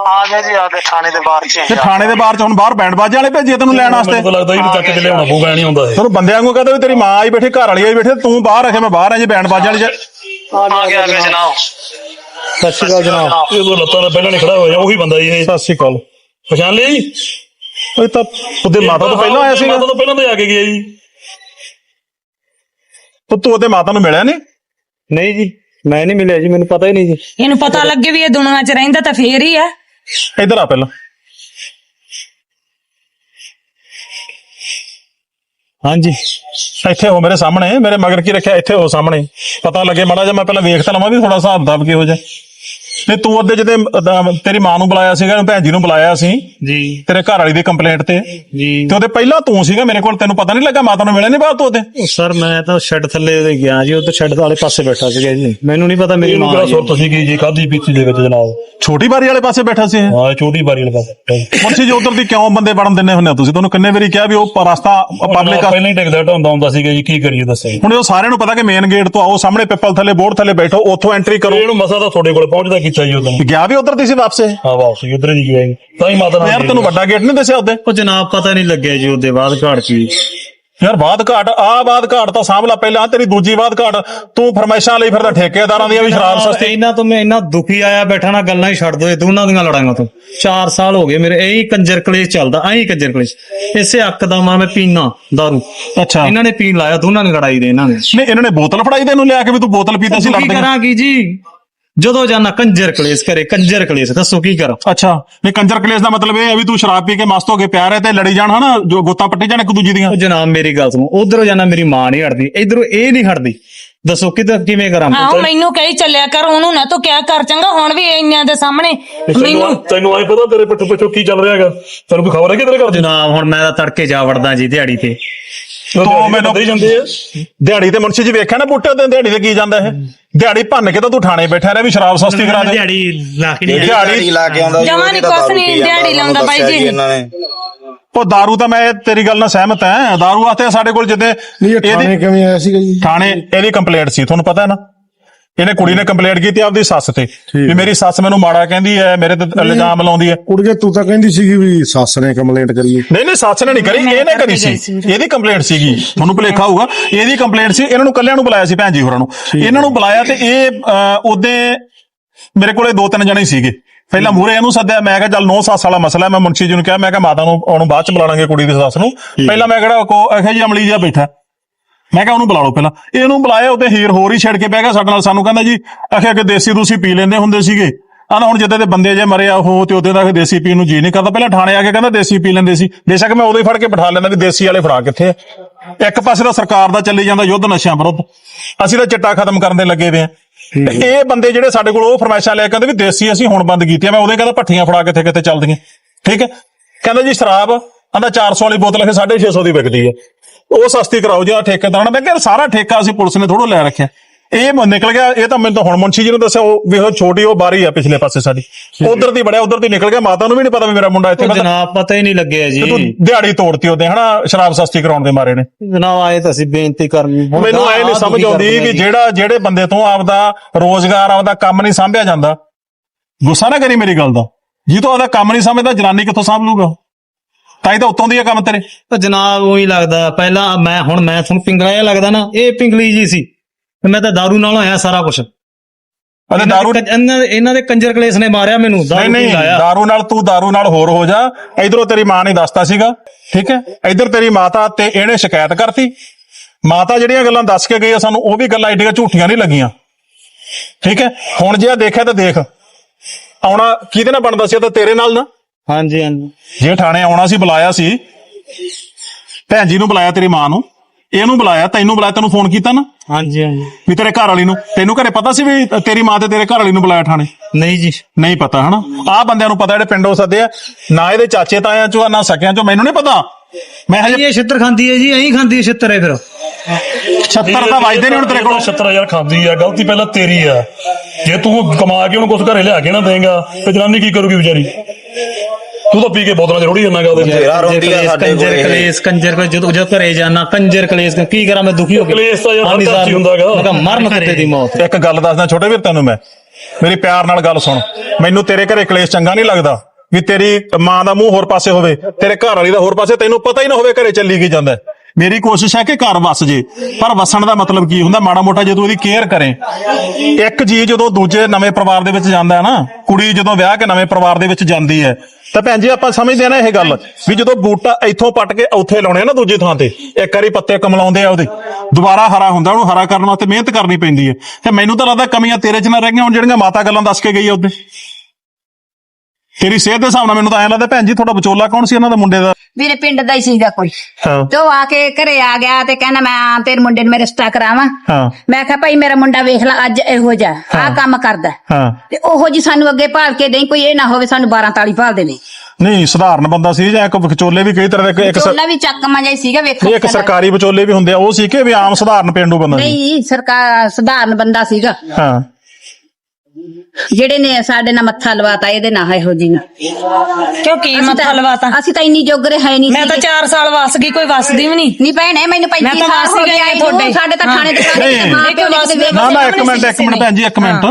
ਆ ਗਿਆ ਜੀ ਆ ਕੇ ਥਾਣੇ ਦੇ ਬਾਹਰ ਚ ਤੇ ਥਾਣੇ ਦੇ ਬਾਹਰ ਚ ਹੁਣ ਬਾਹਰ ਬੈਂਡ ਬਾਜੇ ਵਾਲੇ ਭੇਜੇ ਤੈਨੂੰ ਲੈਣ ਵਾਸਤੇ। ਮੈਨੂੰ ਤਾਂ ਲੱਗਦਾ ਇਹਨੂੰ ਚੱਕ ਕੇ ਲਿਆਉਣਾ ਪਊਗਾ ਐ ਨਹੀਂ ਹੁੰਦਾ ਇਹ। ਤੈਨੂੰ ਬੰਦਿਆਂ ਨੂੰ ਕਹਦਾ ਵੀ ਤੇਰੀ ਮਾਂ ਆਈ ਬੈਠੀ ਘਰ ਵਾਲੀ ਆਈ ਬੈਠੀ ਤੂੰ ਬਾਹਰ ਆ ਕੇ ਮੈਂ ਬਾਹਰ ਆ ਜੇ ਬੈਂਡ ਬਾਜੇ ਵਾਲੀ ਚ ਆ ਗਿਆ ਆ ਗਿਆ ਜਨਾਬ। ਸਤਿ ਸ਼੍ਰੀ ਅਕਾਲ ਜਨਾਬ। ਇਹ ਤਾਂ ਲੱਤਾਂ ਨਾਲ ਪਹਿਲਾਂ ਨਹੀਂ ਖੜਾ ਹੋਇਆ ਉਹੀ ਬੰਦਾ ਜੀ ਇਹ। ਸਤਿ ਸ਼੍ਰੀ ਅਕਾਲ। ਪਛਾਣ ਲਿਆ ਜੀ ਇਹ ਤਾਂ ਉਹਦੇ ਮਾਤਾ ਤੋਂ ਪਹਿਲਾਂ ਆਇਆ ਸੀਗਾ। ਮਾਤਾ ਤੋਂ ਪਹਿਲਾਂ ਤਾਂ ਆ ਕੇ ਗਿਆ ਜੀ। ਤੂੰ ਤੂੰ ਉਹਦੇ ਮਾਤਾ ਨੂੰ ਮਿਲਿਆ ਨਹੀਂ? ਨਹੀਂ ਜੀ ਮੈਂ ਨਹੀਂ ਮਿਲਿਆ ਜੀ ਮੈਨੂੰ ਪਤਾ ਹੀ ਨਹੀਂ ਜੀ। ਇਹਨੂੰ ਪਤਾ ਲੱਗੇ ਵੀ ਇਹ ਦੁਨੀਆ 'ਚ ਰਹਿੰਦਾ ਤਾਂ ਫੇਰ ਹੀ ਆ। ਇੱਧਰ ਆ ਪਹਿਲਾਂ। ਹਾਂਜੀ। ਇੱਥੇ ਹੋ ਮੇਰੇ ਸਾਹਮਣੇ, ਮੇਰੇ ਮਗਰ ਕੀ ਰੱਖਿਆ? ਇੱਥੇ ਹੋ ਸਾਹਮਣੇ। ਪਤਾ ਲੱਗੇ ਮਾੜਾ ਜਿਹਾ ਮੈਂ ਪਹਿਲਾਂ ਵੇਖ ਤਾਂ ਲਵਾਂ ਵੀ ਥੋੜਾ ਹਿਸਾਬ ਕਿਤਾਬ ਕਿਹੋ ਜਿਹਾ ਤੂੰ ਉਹਦੇ ਜਿਹਦੇ ਅਹ, ਤੇਰੀ ਮਾਂ ਨੂੰ ਬੁਲਾਇਆ ਸੀਗਾ ਭੈਣ ਜੀ ਨੂੰ ਬੁਲਾਇਆ ਸੀ। ਜੀ। ਤੇਰੇ ਘਰ ਵਾਲੀ ਦੀ ਕੰਪਲੇਂਟ ਤੇ। ਜੀ। ਤੇ ਉਹਦੇ ਪਹਿਲਾਂ ਤੂੰ ਸੀਗਾ ਮੇਰੇ ਕੋਲ ਤੈਨੂੰ ਪਤਾ ਨਹੀਂ ਲੱਗਾ ਮਾਤਾ ਨੂੰ ਮਿਲਿਆ ਨਹੀਂ ਬਾਹਰ ਤੋਂ ਉਹਦੇ। ਉਹ ਸਰ ਮੈਂ ਤਾਂ ਸ਼ੈੱਡ ਥੱਲੇ ਦੇ ਗਿਆ ਜੀ ਉਧਰ ਸ਼ੈੱਡ ਵਾਲੇ ਪਾਸੇ ਬੈਠਾ ਸੀਗਾ ਜੀ। ਮੈਨੂੰ ਨਹੀਂ ਪਤਾ ਮੇਰੀ ਮਾਂ ਕਿਹੜਾ। ਸੁਰਤ ਸੀਗੀ ਜੀ ਖਾਦੀ ਪੀਤੀ ਦੇ ਵਿੱਚ ਜਨਾਬ? ਛੋਟੀ ਬਾਰੀ ਵਾਲੇ ਪਾਸੇ ਬੈਠਾ ਸੀ ਹਾਂ ਛੋਟੀ ਬਾਰੀ ਵਾਲੇ ਪਾਸੇ ਮੁਰਸ਼ੀ ਜੀ ਉਧਰ ਦੀ ਕਿਉਂ ਬੰਦੇ ਵੜਨ ਦਿੰਦੇ ਹੁੰਦੇ ਹੋ ਤੁਸੀਂ? ਤੁਹਾਨੂੰ ਕਿੰਨੇ ਵਾਰੀ ਕਿਹਾ ਵੀ ਉਹ ਰਸਤਾ ਪਬਲਿਕ ਪਹਿਲਾਂ ਹੀ ਟਿਕਦਾ ਢਾਉਂਦਾ ਹੁੰਦਾ ਸੀਗਾ ਜੀ ਕੀ ਕਰੀਏ ਦੱਸੋ। ਹੁਣ ਉਹ ਸਾਰਿਆਂ ਨੂੰ ਪਤਾ ਕਿ ਮੇਨ ਗੇਟ ਤੋਂ ਆਓ ਸਾਹਮਣੇ ਪਿੱਪਲ ਥੱਲੇ ਬੋਰਡ ਥੱਲੇ ਬੈਠੋ ਉੱਥੋਂ ਐਂਟਰੀ ਕਰੋ। ਇਹਨੂੰ ਮਸਾ ਤਾਂ ਤੁਹਾਡੇ ਕੋਲ ਪਹੁੰਚਦਾ ਕੀਤਾ ਜੀ ਉਦੋਂ? ਗਿਆ ਵੀ ਉਧਰ ਦੀ ਸੀ ਵਾਪਸ? ਹਾਂ ਵਾਪਸ ਉਧਰ ਹੀ ਗਿਆ ਜੀ ਤਾਂ ਹੀ ਮਾਤਾ ਨਾਲ ਯਾਰ ਤੈਨੂੰ ਵੱਡਾ ਗੇਟ ਨਹੀਂ ਦੱਸਿਆ ਉਹਦੇ ਉਹ ਜਨਾਬ ਪਤਾ ਨਹੀਂ ਲੱਗਿਆ ਜੀ ਉਹਦੇ ਬਾਅਦ ਘਾੜ ਕੀ। ਯਾਰ ਬਾਦ ਘਾਟ ਆ ਬਾਦ ਘਾਟ ਤਾਂ ਸਾਂਭਲਾ ਪਹਿਲਾਂ ਤੇਰੀ ਦੂਜੀ ਬਾਦ ਘਾਟ। ਤੂੰ ਫਰਮਾਇਸ਼ਾਂ ਲਈ ਫਿਰਦਾ ਠੇਕੇਦਾਰਾਂ ਦੀਆਂ ਵੀ ਸ਼ਰਾਬ ਸਸਤੀ। ਇਹਨਾਂ ਤੋਂ ਮੈਂ ਇੰਨਾ ਦੁਖੀ ਆਇਆ ਬੈਠਾ ਨਾ ਗੱਲਾਂ ਹੀ ਛੱਡ ਦੋ ਇਹ ਦੋਨਾਂ ਦੀਆਂ ਲੜਾਈਆਂ ਤੋਂ। 4 ਸਾਲ ਹੋ ਗਏ ਮੇਰੇ ਇਹੀ ਕੰਜਰ ਕਲੇਸ਼ ਚੱਲਦਾ ਐਂ ਕੰਜਰ ਕਲੇਸ਼। ਇਸੇ ਅੱਕ ਦਾ ਮਾਂ ਮੈਂ ਪੀਣਾ ਦਾਰੂ। ਅੱਛਾ। ਇਹਨਾਂ ਨੇ ਪੀਣ ਲਾਇਆ ਦੋਨਾਂ ਨੇ ਲੜਾਈ ਦੇ ਇਹਨਾਂ ਨੇ। ਨਹੀਂ ਇਹਨਾਂ ਨੇ ਬੋਤਲ ਫੜਾਈ ਤੈਨੂੰ ਲਿਆ ਕੇ ਵੀ ਤੂੰ ਬੋਤਲ ਪੀਤਾ ਸੀ ਕੀ ਲੜਦੇ ਕਰਾਂ ਕੀ ਜੀ। ਜਦੋਂ ਜਾਣਾ ਕੰਜਰ ਕਲੇਸ਼ ਕਰੇ ਕੰਜਰ ਕਲੇਸ਼ ਦੱਸੋ ਕੀ ਕਰਾਂ? ਅੱਛਾ ਨਹੀਂ ਕੰਜਰ ਕਲੇਸ਼ ਦਾ ਮਤਲਬ ਇਹ ਹੈ ਵੀ ਤੂੰ ਸ਼ਰਾਬ ਪੀ ਕੇ ਮਸਤ ਹੋ ਕੇ ਪਿਆ ਰਹੇ ਤੇ ਲੜੀ ਜਾਣ ਹਨਾ? ਜੋ ਗੋਤਾ ਪੱਟੀ ਜਾਣ ਇੱਕ ਦੂਜੀ ਦੀਆਂ। ਉਹ ਜਨਾਬ ਮੇਰੀ ਗੱਲ ਸੁਣੋ ਉਧਰੋਂ ਜਾਣਾ ਮੇਰੀ ਮਾਂ ਨਹੀਂ ਹਟਦੀ ਇਧਰੋਂ ਇਹ ਨਹੀਂ ਹਟਦੀ। ਦੱਸੋ ਕਿਦਾਂ ਕਿਵੇਂ ਕਰਾਂ? ਮੈਂ? ਆਹੋ ਮੈਨੂੰ ਕਹੀ ਚੱਲਿਆ ਕਰ ਉਹਨੂੰ ਨਾ ਤੂੰ ਕਿਆ ਕਰ ਚੰਗਾ ਹੁਣ ਵੀ ਇੰਨਿਆਂ ਦੇ ਸਾਹਮਣੇ। ਤੈਨੂੰ ਮੈਨੂੰ ਤੈਨੂੰ ਆਈ ਪਤਾ ਤੇਰੇ ਪਿੱਛੇ ਪਿੱਛੇ ਕੀ ਚੱਲ ਰਿਹਾ ਹੈਗਾ? ਤੈਨੂੰ ਕੋਈ ਖਬਰ ਹੈ ਕਿ ਤੇਰੇ ਘਰ ਦੇ? ਜਨਾਬ ਹੁਣ ਮੈਂ ਤਾਂ ਤੜਕੇ ਜਾ ਵੜਦਾ ਜੀ ਦਿਹਾੜੀ ਤੇ। ਤੂੰ ਮੈਨੂੰ ਦੇ ਜਾਂਦੇ ਆ ਦਿਹਾੜੀ ਤੇ ਮੁਨਸ਼ੀ ਜੀ ਵੇਖਿਆ ਨਾ ਬੁੱਟੇ ਤੇ ਦਿਹਾੜੀ ਤੇ ਕੀ ਜਾਂਦਾ ਇਹ ਦਿਹਾੜੀ ਭੰਨ ਕੇ ਤਾਂ ਤੂੰ ਥਾਣੇ ਬੈਠਾ ਰਿਹਾ ਵੀ ਸ਼ਰਾਬ ਸਸਤੀ ਕਰਾ ਦੇ ਦਿਹਾੜੀ ਲਾ ਕੇ ਨਹੀਂ ਦਿਹਾੜੀ- ਦਿਹਾੜੀ ਲਾ ਕੇ ਆਉਂਦਾ ਜੀ, ਜਮਾਂ ਉਹਦੀ ਨੀ ਤਾਂ ਕੁਛ ਦਾਰੂ ਨੀ, ਪੀ ਜਾਂਦਾ, ਦਿਹਾੜੀ ਉਹਨਾਂ ਨੂੰ ਲਾਉਂਦਾ ਬਾਈ ਦੱਸਿਆ ਜੀ। ਇਹਨਾਂ ਨੇ ਉਹ दारू ਤਾਂ ਮੈਂ ਤੇਰੀ ਗੱਲ ਨਾਲ ਸਹਿਮਤ ਹਾਂ दारू ਵਾਸਤੇ ਸਾਡੇ ਕੋਲ ਜਿੱਦੇ ਨਹੀਂ ਇਹ ਥਾਣੇ ਕਿਵੇਂ ਆਇਆ ਸੀਗਾ ਜੀ ਥਾਣੇ ਇਹਦੀ ਕੰਪਲੇਂਟ ਸੀ ਤੁਹਾਨੂੰ ਪਤਾ ਹੈ ਨਾ ਇਹਨੇ ਕੁੜੀ ਨੇ ਕੰਪਲੇਂਟ ਕੀਤੀ ਆਪਦੀ ਸੱਸ ਤੇ ਵੀ ਮੇਰੀ ਸੱਸ ਮੈਨੂੰ ਮਾੜਾ ਕਹਿੰਦੀ ਹੈ ਮੇਰੇ ਤੇ ਇਲਜ਼ਾਮ ਲਾਉਂਦੀ ਹੈ। ਕੁੜੀਏ ਤੂੰ ਤਾਂ ਕਹਿੰਦੀ ਸੀਗੀ ਵੀ ਸੱਸ ਨੇ ਕੰਪਲੇਂਟ ਕਰੀਏ ਨਹੀਂ ਨਹੀਂ ਸੱਸ ਨੇ ਨਹੀਂ ਕਰੀ ਇਹਨੇ ਕਰੀ ਸੀ। ਇਹਦੀ ਕੰਪਲੇਂਟ ਸੀਗੀ ਤੁਹਾਨੂੰ ਭੁਲੇਖਾ ਹੋਊਗਾ। ਇਹਦੀ ਕੰਪਲੇਂਟ ਸੀ ਇਹਨਾਂ ਨੂੰ ਕੱਲਿਆਂ ਨੂੰ ਬੁਲਾਇਆ ਸੀ ਭੈਣ ਜੀ ਹੋਰਾਂ ਨੂੰ। ਇਹਨਾਂ ਨੂੰ ਬੁਲਾਇਆ ਤੇ ਇਹ ਉਹਦੇ ਮੇਰੇ ਕੋਲੇ ਦੋ ਤਿੰਨ ਜਣੇ ਸੀਗੇ। ਪਹਿਲਾਂ ਮੂਰੇ ਇਹਨੂੰ ਸੱਦਿਆ ਮੈਂ ਕਿਹਾ ਚੱਲ ਨੋ ਸੱਸ ਵਾਲਾ ਮਸਲਾ। ਮੈਂ ਮੁਨਸ਼ੀ ਜੀ ਨੂੰ ਕਿਹਾ ਮੈਂ ਕਿਹਾ ਮਾਤਾ ਨੂੰ ਉਹਨੂੰ ਬਾਅਦ ਚ ਬੁਲਾਣਾਂਗੇ ਕੁੜੀ ਦੀ ਸੱਸ ਨੂੰ। ਪਹਿਲਾਂ ਮੈਂ ਕਿਹੜਾ ਕੋ ਅਖੇ ਜੀ ਅਮਲੀ ਜਿਹਾ ਬੈਠਾ। ਮੈਂ ਕਿਹਾ ਉਹਨੂੰ ਬੁਲਾ ਲਓ ਪਹਿਲਾਂ। ਇਹਨੂੰ ਬੁਲਾਇਆ ਉਹਤੇ ਹੀਰ ਹੋਰ ਹੀ ਛੇੜ ਕੇ ਬਹਿ ਗਿਆ ਸਾਡੇ ਨਾਲ। ਸਾਨੂੰ ਕਹਿੰਦਾ ਜੀ ਅਖੇ ਅੱਗੇ ਦੇਸੀ ਦੂਸੀ ਪੀ ਲੈਂਦੇ ਹੁੰਦੇ ਸੀਗੇ। ਆਂਦਾ ਹੁਣ ਜਿੱਦਾਂ ਦੇ ਬੰਦੇ ਜੇ ਮਰੇ ਆ ਉਹ ਤੇ ਉਹਦੇ ਦਾ ਦੇਸੀ ਪੀਣ ਨੂੰ ਜੀ ਨਹੀਂ ਕਰਦਾ। ਪਹਿਲਾਂ ਥਾਣੇ ਆ ਕੇ ਕਹਿੰਦਾ ਦੇਸੀ ਪੀ ਲੈਂਦੇ ਸੀ। ਬੇਸ਼ੱਕ ਮੈਂ ਉਦੋਂ ਹੀ ਫੜ ਕੇ ਬਿਠਾ ਲੈਂਦਾ ਵੀ ਦੇਸੀ ਵਾਲੇ ਫੜਾ ਕਿੱਥੇ ਆ। ਇੱਕ ਪਾਸੇ ਤਾਂ ਸਰਕਾਰ ਦਾ ਚੱਲੀ ਜਾਂਦਾ ਯੁੱਧ ਨਸ਼ਿਆਂ ਵਿਰੁੱਧ। ਅਸੀਂ ਤਾਂ ਚਿੱਟਾ ਖਤਮ ਕਰਨ ਦੇ ਲੱਗੇ ਵੇ ਆ। ਤੇ ਇਹ ਬੰਦੇ ਜਿਹੜੇ ਸਾਡੇ ਕੋਲ ਉਹ ਫਰਮਾਇਸ਼ਾਂ ਲੈ ਕਹਿੰਦੇ ਵੀ ਦੇਸੀ ਅਸੀਂ ਹੁਣ ਬੰਦ ਕੀਤੀ ਆ ਮੈਂ ਉਹਦੇ ਕਹਿੰਦਾ ਭੱਠੀਆਂ ਫੜਾ ਕਿੱਥੇ ਕਿੱਥੇ ਚੱਲਦੀਆਂ। ਠੀਕ ਹੈ? ਕਹਿੰਦਾ ਜੀ ਸ਼ਰਾਬ ਆਂਦਾ 400 ਵਾਲੀ ਬੋਤਲ ਅਖੇ 650 ਦੀ ਵਿਕਦੀ ਹੈ। ਉਹ ਸਸਤੀ ਕਰਾਓ ਜੀ ਆਹ ਠੇਕੇਦਾਰਾਂ ਨੇ ਮੈਂ ਕਿਹਾ ਸਾਰਾ ਠੇਕਾ ਅਸੀਂ ਪੁਲਿਸ ਨੇ ਥੋੜੋ ਲੈ ਰੱਖਿਆ। ਇਹ ਮ- ਨਿਕਲ ਗਿਆ ਇਹ ਤਾਂ ਮੈਨੂੰ ਤਾਂ ਹੁਣ ਮੁੰਸ਼ੀ ਜੀ ਨੂੰ ਦੱਸਿਆ ਉਹ ਵੀ ਉਹ ਛੋਟੀ ਉਹ ਬਾਰੀ ਆ ਪਿਛਲੇ ਪਾਸੇ ਸਾਡੀ। ਉਧਰ ਦੀ ਬੜਿਆ ਉਧਰ ਦੀ ਨਿਕਲ ਗਿਆ ਮਾਤਾ ਨੂੰ ਵੀ ਨਹੀਂ ਪਤਾ ਵੀ ਮੇਰਾ ਮੁੰਡਾ ਇੱਥੇ ਜਨਾਬ ਪਤਾ ਹੀ ਨਹੀਂ ਲੱਗਿਆ ਜੀ। ਤੇ ਦਿਹਾੜੀ ਤੋੜਤੀ ਉਹਦੇ ਹਨਾ ਸ਼ਰਾਬ ਸਸਤੀ ਕਰਾਉਣ ਦੇ ਮਾਰੇ ਨੇ। ਜਨਾਬ ਆਏ ਤਾਂ ਅਸੀਂ ਬੇਨਤੀ ਕਰਨੀ। ਮੈਨੂੰ ਐ ਨਹੀਂ ਸਮਝ ਆਉਂਦੀ ਕਿ ਆ। ਜਿਹੜਾ ਜਿਹੜੇ ਬੰਦੇ ਤੋਂ ਆਪਦਾ ਰੋਜ਼ਗਾਰ ਆਪਦਾ ਕੰਮ ਨਹੀਂ ਸੰਭਿਆ ਜਾਂਦਾ ਗੁੱਸਾ ਨਾ ਕਰੀ ਮੇਰੀ ਗੱਲ ਦਾ। ਜੀ ਤੋਂ ਆਪਦਾ ਕੰਮ ਨਹੀਂ ਸਮਝਦਾ ਜਨਾਨੀ ਕਿੱਥੋਂ ਸੰਭ ਲੂਗਾ ਤਾਂ ਹੀ ਤਾਂ ਉੱਤੋਂ ਦੀ ਆ ਕੰਮ ਤੇਰੇ। ਉਹ ਜਨਾਬ ਉਹੀ ਲੱਗਦਾ ਪਹਿਲਾਂ ਮੈਂ ਹੁਣ ਮੈਂ ਤੁਹਾਨੂੰ ਪਿੰਗਲਾ ਜਿਹਾ ਲੱਗਦਾ ਨਾ ਇਹ ਪਿੰਗਲੀ ਜੀ ਸੀ। ਤੇ ਮੈਂ ਤਾਂ दारू ਨਾਲ ਹੋਇਆ ਸਾਰਾ ਕੁਝ ਅਤੇ ਦਾਰੂ ਇਹਨਾਂ ਦੇ ਇਹਨਾਂ ਦੇ ਕੰਜਰ ਕਲੇਸ਼ ਨੇ ਮਾਰਿਆ ਮੈਨੂੰ ਨਹੀਂ ਦਾਰੂ ਨਹੀਂ ਦਾਰੂ ਨਾਲ ਤੂੰ ਦਾਰੂ ਨਾਲ ਹੋਰ ਹੋ ਜਾ। ਇਧਰੋਂ ਤੇਰੀ ਮਾਂ ਨੇ ਦੱਸਤਾ ਸੀਗਾ ਠੀਕ ਹੈ? ਇਧਰ ਤੇਰੀ ਮਾਤਾ ਤੇ ਇਹਨੇ ਸ਼ਿਕਾਇਤ ਕਰਤੀ। ਮਾਤਾ ਜਿਹੜੀਆਂ ਗੱਲਾਂ ਦੱਸ ਕੇ ਗਈ ਆ ਸਾਨੂੰ ਉਹ ਵੀ ਗੱਲਾਂ ਏਡੀਆਂ ਝੂਠੀਆਂ ਨਹੀਂ ਲੱਗੀਆਂ। ਠੀਕ ਹੈ? ਹੁਣ ਜੇ ਆ ਦੇਖਿਆ ਤਾਂ ਦੇਖ। ਆਉਣਾ ਕਿਹਦੇ ਨਾਲ ਬਣਦਾ ਸੀ ਤਾਂ ਤੇਰੇ ਨਾਲ ਨਾ। ਹਾਂਜੀ ਹਾਂਜੀ। ਜੇ ਥਾਣੇ ਆਉਣਾ ਸੀ ਬੁਲਾਇਆ ਸੀ। ਭੈਣ ਜੀ ਨੂੰ ਬੁਲਾਇਆ ਤੇਰੀ ਮਾਂ ਨੂੰ। ਇਹਨੂੰ ਬੁਲਾਇਆ ਤੈਨੂੰ ਬੁਲਾਇਆ ਤੈਨੂੰ ਫੋਨ ਕੀਤਾ ਨਾ? ਹਾਂਜੀ ਹਾਂਜੀ। ਵੀ ਤੇਰੇ ਘਰ ਵਾਲੀ ਨੂੰ। ਤੈਨੂੰ ਘਰੇ ਪਤਾ ਸੀ ਵੀ ਤੇਰੀ ਮਾਂ ਤੇ ਤੇਰੇ ਘਰ ਵਾਲੀ ਨੂੰ ਬੁਲਾਇਆ ਥਾਣੇ ਨਹੀਂ ਜੀ। ਨਹੀਂ ਪਤਾ ਹਨਾ? ਆਹ ਬੰਦਿਆਂ ਨੂੰ ਪਤਾ ਜਿਹੜੇ ਪਿੰਡੋਂ ਸੱਦੇ ਆ। ਨਾ ਇਹਦੇ ਚਾਚੇ ਤਾਇਆਂ ਚੋਂ ਆ, ਨਾ ਸਕਿਆਂ ਚੋਂ ਮੈਨੂੰ ਨਹੀਂ ਪਤਾ। ਮੈਂ ਹਜੇ ਇਹ ਛਿੱਤਰ ਖਾਂਦੀ ਹੈ ਜੀ ਐਂ ਖਾਂਦੀ ਹੈ ਛਿੱਤਰ ਹੈ ਫਿਰ। 76 ਤਾਂ ਵੱਜਦੇ ਨਹੀਂ ਹੁਣ ਤੇਰੇ ਕੋਲ। 70 ਯਾਰ ਖਾਂਦੀ ਆ ਗਲਤੀ ਪਹਿਲਾਂ ਤੇਰੀ ਆ। ਜੇ ਤੂੰ ਕਮਾ ਕੇ ਉਹਨੂੰ ਕੁਝ ਘਰੇ ਲਿਆ ਕੇ ਨਾ ਦੇਂਗਾ ਤੇ ਜਨਾਨੀ ਕੀ ਕਰੂਗੀ ਵਿਚਾਰੀ? ਤੂੰ ਤਾਂ ਪੀ ਕੇ ਬੋਤਲਾਂ ਚ ਰੋੜੀ ਜਾਂਦਾਗਾ ਉਹਦੇ ਤੇਰਾ ਰੋਂਦੀ ਆ ਸਾਡੇ ਕੰਜਰ ਕੋਲੇ ਕਲੇਸ਼ ਕੰਜਰ ਕਲੇਸ਼ ਜਦੋਂ ਜਦੋਂ ਘਰੇ ਜਾਣਾ ਕੰਜਰ ਕਲੇਸ਼ ਕੀ ਕਰਾਂ ਮੈਂ ਦੁਖੀ ਹੋ ਗਿਆ ਕਲੇਸ਼ ਤਾਂ ਯਾਰ ਹਰ ਘਰ 'ਚ ਸਾਰ ਹੀ ਹੁੰਦਾ ਗਾ। ਮੈਂ ਕਿਹਾ ਮਰਨ ਕੁੱਤੇ ਦੀ ਮੌਤ। ਇੱਕ ਗੱਲ ਦੱਸਦਾ ਛੋਟੇ ਵੀਰ ਤੈਨੂੰ ਮੈਂ। ਮੇਰੀ ਪਿਆਰ ਨਾਲ ਗੱਲ ਸੁਣ। ਮੈਨੂੰ ਤੇਰੇ ਘਰੇ ਕਲੇਸ਼ ਚੰਗਾ ਨਹੀਂ ਲੱਗਦਾ ਵੀ ਤੇਰੀ ਮਾਂ ਦਾ ਮੂੰਹ ਹੋਰ ਪਾਸੇ ਹੋਵੇ ਤੇਰੇ ਘਰ ਵਾਲੀ ਦਾ ਹੋਰ ਪਾਸੇ ਤੈਨੂੰ ਪਤਾ ਹੀ ਨਾ ਹੋਵੇ ਘਰੇ ਚੱਲੀ ਕੀ ਜਾਂਦਾ। ਹੈ। ਮੇਰੀ ਕੋਸ਼ਿਸ਼ ਹੈ ਕਿ ਘਰ ਵਸ ਜੇ, ਪਰ ਵਸਣ ਦਾ ਮਤਲਬ ਕੀ ਹੁੰਦਾ? ਮਾੜਾ ਮੋਟਾ ਜਦੋਂ ਇਹਦੀ ਕੇਅਰ ਕਰੇ। ਇੱਕ ਜੀ ਜਦੋਂ ਦੂਜੇ ਨਵੇਂ ਪਰਿਵਾਰ ਦੇ ਵਿੱਚ ਜਾਂਦਾ ਹੈ ਨਾ, ਕੁੜੀ ਜਦੋਂ ਵਿਆਹ ਕੇ ਨਵੇਂ ਪਰਿਵਾਰ ਦੇ ਵਿੱਚ ਜਾਂਦੀ ਹੈ, ਤਾਂ ਭੈਣ ਜੀ ਆਪਾਂ ਸਮਝਦੇ ਆ ਨਾ ਇਹ ਗੱਲ, ਵੀ ਜਦੋਂ ਬੂਟਾ ਇੱਥੋਂ ਪੱਟ ਕੇ ਉੱਥੇ ਲਾਉਣੇ ਆ ਨਾ ਦੂਜੀ ਥਾਂ ਤੇ, ਇੱਕ ਵਾਰੀ ਪੱਤੇ ਕਮਲਾਉਂਦੇ ਆ ਉਹਦੇ, ਦੁਬਾਰਾ ਹਰਾ ਹੁੰਦਾ, ਉਹਨੂੰ ਹਰਾ ਕਰਨ ਵਾਸਤੇ ਮਿਹਨਤ ਕਰਨੀ ਪੈਂਦੀ ਹੈ। ਤੇ ਮੈਨੂੰ ਤਾਂ ਲੱਗਦਾ ਕਮੀਆਂ ਤੇਰੇ 'ਚ ਨਾ ਰਹਿ ਗਈਆਂ ਹੁਣ, ਜਿਹੜੀਆਂ ਮਾਤਾ ਗੱਲਾਂ ਦੱਸ ਕੇ ਗਈ ਆ ਉਹਦੇ। ਤੇਰੀ ਸਿਹਤ ਦੇ ਹਿਸਾਬ ਨਾਲ ਮੈਨੂੰ ਤਾਂ ਐਂ ਲੱਗਦਾ ਭੈਣ ਜੀ ਤੁਹਾਡਾ ਵਿਚੋਲਾ ਕੌਣ ਸੀ ਇਹਨਾਂ ਦਾ ਮੁੰਡੇ ਦਾ? ਮੇਰੇ ਪਿੰਡ ਦਾ ਹੀ ਸੀਗਾ ਕੋਈ। ਹਾਂ। ਤੇ ਉਹ ਆ ਕੇ ਘਰੇ ਆ ਗਿਆ ਤੇ ਕਹਿੰਦਾ ਮੈਂ ਤੇਰੇ ਮੁੰਡੇ ਨੂੰ ਮੈਂ ਰਿਸ਼ਤਾ ਕਰਾਵਾਂ। ਹਾਂ। ਮੈਂ ਕਿਹਾ ਭਾਈ ਮੇਰਾ ਮੁੰਡਾ ਵੇਖ ਲੈ ਅੱਜ ਇਹੋ ਜਿਹਾ ਆ ਕੰਮ ਕਰਦਾ। ਹਾਂ। ਤੇ ਉਹੋ ਜੀ ਸਾਨੂੰ ਅੱਗੇ ਭਾਲ ਕੇ ਦੇਈ ਕੋਈ ਇਹ ਨਾ ਹੋਵੇ ਸਾਨੂੰ 12 ਤਾਲੀ ਭਾਲ ਦੇਵੇ। ਨਹੀਂ ਸਧਾਰਨ ਬੰਦਾ ਸੀ ਜਾਂ ਇੱਕ ਵਿਚੋਲੇ ਵੀ ਕਈ ਤਰ੍ਹਾਂ ਦੇ ਇੱਕ ਸ- ਚੋਲਾ ਵੀ ਚੱਕ ਮਜਾ ਸੀਗਾ ਵੇਖੋ ਨਹੀਂ, ਇੱਕ ਸਰਕਾਰੀ ਵਿਚੋਲੇ ਵੀ ਹੁੰਦੇ ਆ ਉਹ ਸੀ ਕਿ ਵੀ ਆਮ ਸਧਾਰਨ ਪਿੰਡੂ ਬੰਦਾ ਸੀ? ਨਹੀਂ ਸਰਕਾਰ ਸਧਾਰਨ ਬੰਦਾ ਸੀਗਾ। ਹਾਂ। ਜਿਹੜੇ ਨੇ ਸਾਡੇ ਨਾਲ ਮੱਥਾ ਲਵਾਤਾ ਇਹਦੇ ਨਾਲ ਇਹੋ ਜੀਆਂ ਕਿਉਂ ਕੀ ਮੱਥਾ ਲਵਾਤਾ? ਅਸੀਂ ਤਾਂ ਇੰਨੀ ਜੋਗਰੇ ਹੈ ਨਹੀਂ ਮੈਂ ਤਾਂ 4 ਸਾਲ ਵਸ ਗਈ ਕੋਈ ਵਸਦੀ ਵੀ ਨਹੀਂ। ਨਹੀਂ ਭੈਣੇ ਮੈਨੂੰ 35 ਮੈਂ ਤਾਂ ਸਾਲ ਹੋ ਗਈ ਗਿਆ ਹਾਂ ਇਹਨੂੰ, ਤੁਹਾਡੇ। ਸਾਡੇ ਤਾਂ ਥਾਣੇ ਦੇ ਹਾਂ। ਸਾਰੇ ਨੇ ਨਾ ਨਾ ਇੱਕ ਮਿੰਟ ਇੱਕ ਮਿੰਟ ਭੈਣ ਜੀ ਇੱਕ ਮਿੰਟ।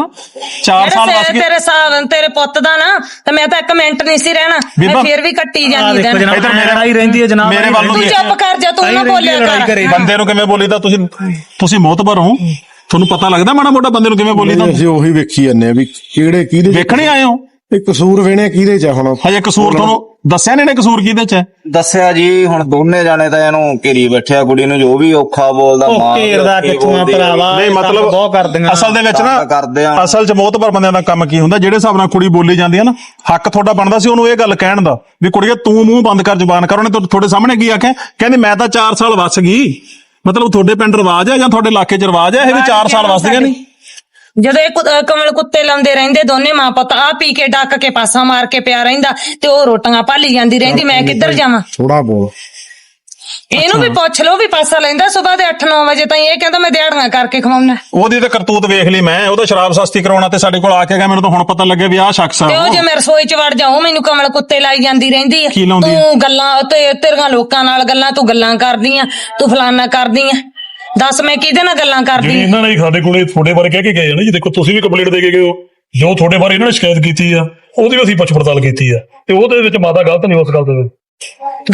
4 ਸਾਲ ਵਸ ਗਏ। ਤੇਰੇ ਸਾਲ ਤੇਰੇ ਪੁੱਤ ਦਾ ਨਾ ਤੇ ਮੈਂ ਤਾਂ ਇੱਕ ਮਿੰਟ ਨਹੀਂ ਸੀ ਰਹਿਣਾ। ਮੈਂ ਫੇਰ ਵੀ ਕੱਟੀ ਜਾਂਦੀ ਦੇਖੋ ਦਿਨ ਇੱਧਰ ਮੇਰੇ- ਲੜਾਈ ਰਹਿੰਦੀ ਹੈ ਜਨਾਬ। ਮੇਰੇ ਵੱਲ ਨੂੰ ਚੁੱਪ ਕਰ ਜਾ ਤੂੰ ਨਾ ਬੋਲਿਆ ਕਰ। ਬੰਦੇ ਨੂੰ ਕਿਵੇਂ ਬੋਲੀਦਾ? ਤੁਸੀਂ ਤੁਸੀਂ ਮੋਤਬਰ ਹੋ। ਤੁਹਾਨੂੰ ਪਤਾ ਲੱਗਦਾ ਮਾੜਾ ਮੋਟਾ ਬੰਦੇ ਨੂੰ ਕਿਵੇਂ ਬੋਲੀਦਾ ਅਸੀਂ ਉਹੀ ਵੇਖੀ ਜਾਂਦੇ ਆ ਵੀ ਕਿਹੜੇ ਕਿਹਦੇ ਵੇਖਣੇ ਆਏ ਹੋ? ਇਹ ਕਸੂਰ ਵੇਣੇ ਕਿਹਦੇ ਚ ਆ ਹੁਣ? ਹਜੇ ਕਸੂਰ ਤੁਹਾਨੂੰ ਦੱਸਿਆ ਨਹੀਂ ਨੇ ਕਸੂਰ ਕਿਹਦੇ ਚ ਹੈ? ਦੱਸਿਆ ਜੀ ਹੁਣ ਦੋਨੇ ਜਾਣੇ ਤਾਂ ਇਹਨੂੰ ਘੇਰੀ ਬੈਠਿਆ ਕੁੜੀ ਨੂੰ ਜੋ ਵੀ ਔਖਾ ਬੋਲਦਾ ਉਹ ਮਾਂ ਕਿੱਥੋਂ ਆ ਬੋਲਦੀ ਆ। ਭਰਾਵਾ ਨਹੀਂ ਮਤਲਬ ਬਹੁਤ ਕਰਦੀਆਂ। ਅਸਲ ਦੇ ਵਿੱਚ ਕੰਮ ਕਰਦੇ ਨਾ ਆ। ਅਸਲ 'ਚ ਮੋਤਬਰ ਬੰਦਿਆਂ ਦਾ ਕੰਮ ਕੀ ਹੁੰਦਾ? ਜਿਹੜੇ ਹਿਸਾਬ ਨਾਲ ਕੁੜੀ ਬੋਲੀ ਜਾਂਦੀ ਹੈ ਨਾ ਹੱਕ ਤੁਹਾਡਾ ਬਣਦਾ ਸੀ ਉਹਨੂੰ ਇਹ ਗੱਲ ਕਹਿਣ ਦਾ ਵੀ ਕੁੜੀਏ ਤੂੰ ਮੂੰਹ ਬੰਦ ਕਰ ਜ਼ੁਬਾਨ ਕਰ ਉਹਨੇ ਤੁਹਾ- ਤੁਹਾਡੇ ਸਾਹਮਣੇ ਕੀ ਆਖਿਆ? ਕਹਿੰਦੀ ਮੈਂ ਤਾਂ 4 ਸਾਲ ਵਸ ਗਈ। ਮਤਲਬ ਤੁਹਾਡੇ ਪਿੰਡ ਰਿਵਾਜ ਹੈ ਜਾਂ ਤੁਹਾਡੇ ਇਲਾਕੇ 'ਚ ਰਿਵਾਜ ਹੈ? ਇਹ ਵੀ 4 ਸਾਲ ਵਸਦੀਆਂ ਨਹੀਂ। ਜਦੋਂ ਇਹ ਕੁ- ਅਹ ਕਮਲ ਕੁੱਤੇ ਲਾਉਂਦੇ ਰਹਿੰਦੇ ਦੋਨੇ ਮਾਂ ਪੁੱਤ ਆ ਪੀ ਕੇ ਡੱਕ ਕੇ ਪਾਸਾ ਮਾਰ ਕੇ ਪਿਆ ਰਹਿੰਦਾ ਤੇ ਉਹ ਰੋਟੀਆਂ ਭਾਲੀ ਜਾਂਦੀ ਰਹਿੰਦੀ ਮੈਂ ਕਿੱਧਰ ਜਾਵਾਂ? ਥੋੜਾ ਬੋਲ। ਇਹਨੂੰ ਵੀ ਪੁੱਛ ਲਓ ਵੀ ਪਾਸਾ ਲੈਂਦਾ ਸਵੇਰ ਦੇ 8-9 ਵਜੇ ਤਾਈਂ। ਇਹ ਕਹਿੰਦਾ ਮੈਂ ਦਿਹਾੜੀਆਂ ਕਰਕੇ ਖਵਾਉਣਾ। ਉਹਦੀ ਤੇ ਕਰਤੂਤ ਵੇਖ ਲਈ ਮੈਂ ਉਹਦਾ ਸ਼ਰਾਬ ਸਸਤੀ ਕਰਾਉਣਾ ਤੇ ਸਾਡੇ ਕੋਲ ਆ ਕੇ ਗਿਆ ਮੈਨੂੰ ਤਾਂ ਹੁਣ ਪਤਾ ਲੱਗਿਆ ਵੀ ਆਹ ਸ਼ਖਸ ਆ ਤੇ ਉਹ। ਜੇ ਮੈਂ ਰਸੋਈ 'ਚ ਵੜ ਜਾਉ ਮੈਨੂੰ ਕਮਲ ਕੁੱਤੇ ਲਾਈ ਜਾਂਦੀ ਰਹਿੰਦੀ ਆ। ਕੀ ਲਾਉਂਦੀ ਆ? ਤੂੰ ਗੱਲਾਂ ਤੇ ਤੇਰੀਆਂ ਲੋਕਾਂ ਨਾਲ ਗੱਲਾਂ ਤੂੰ ਗੱਲਾਂ ਕਰਦੀ ਆ ਤੂੰ ਫਲਾਨਾ ਕਰਦੀ ਆ ਦੱਸ ਮੈਂ ਕਿਹਦੇ ਨਾਲ ਗੱਲਾਂ ਕਰਦੀ ਜਿਹੜੀ ਆਂ? ਇਹਨਾਂ ਨੇ ਸਾਡੇ ਕੋਲੇ ਤੁਹਾਡੇ ਬਾਰੇ ਕਹਿ ਕੇ ਗਏ ਆ ਨਾ ਜੀ ਦੇਖੋ ਤੁਸੀਂ ਵੀ ਕੰਪਲੀਟ ਦੇ ਕੇ ਗਏ ਹੋ। ਜੋ ਤੁਹਾਡੇ ਬਾਰੇ ਇਹਨਾਂ ਨੇ ਸ਼ਿਕਾਇਤ ਕੀਤੀ ਆ ਉਹਦੀ ਵੀ ਅਸੀਂ ਪੁੱਛ ਪੜਤਾਲ ਕੀਤੀ ਆ। ਤੇ ਉਹਦੇ ਵਿੱਚ ਮਾਤਾ ਗਲਤ ਨਹੀਂ ਉਸ ਗੱਲ ਦੇ ਵਿੱਚ।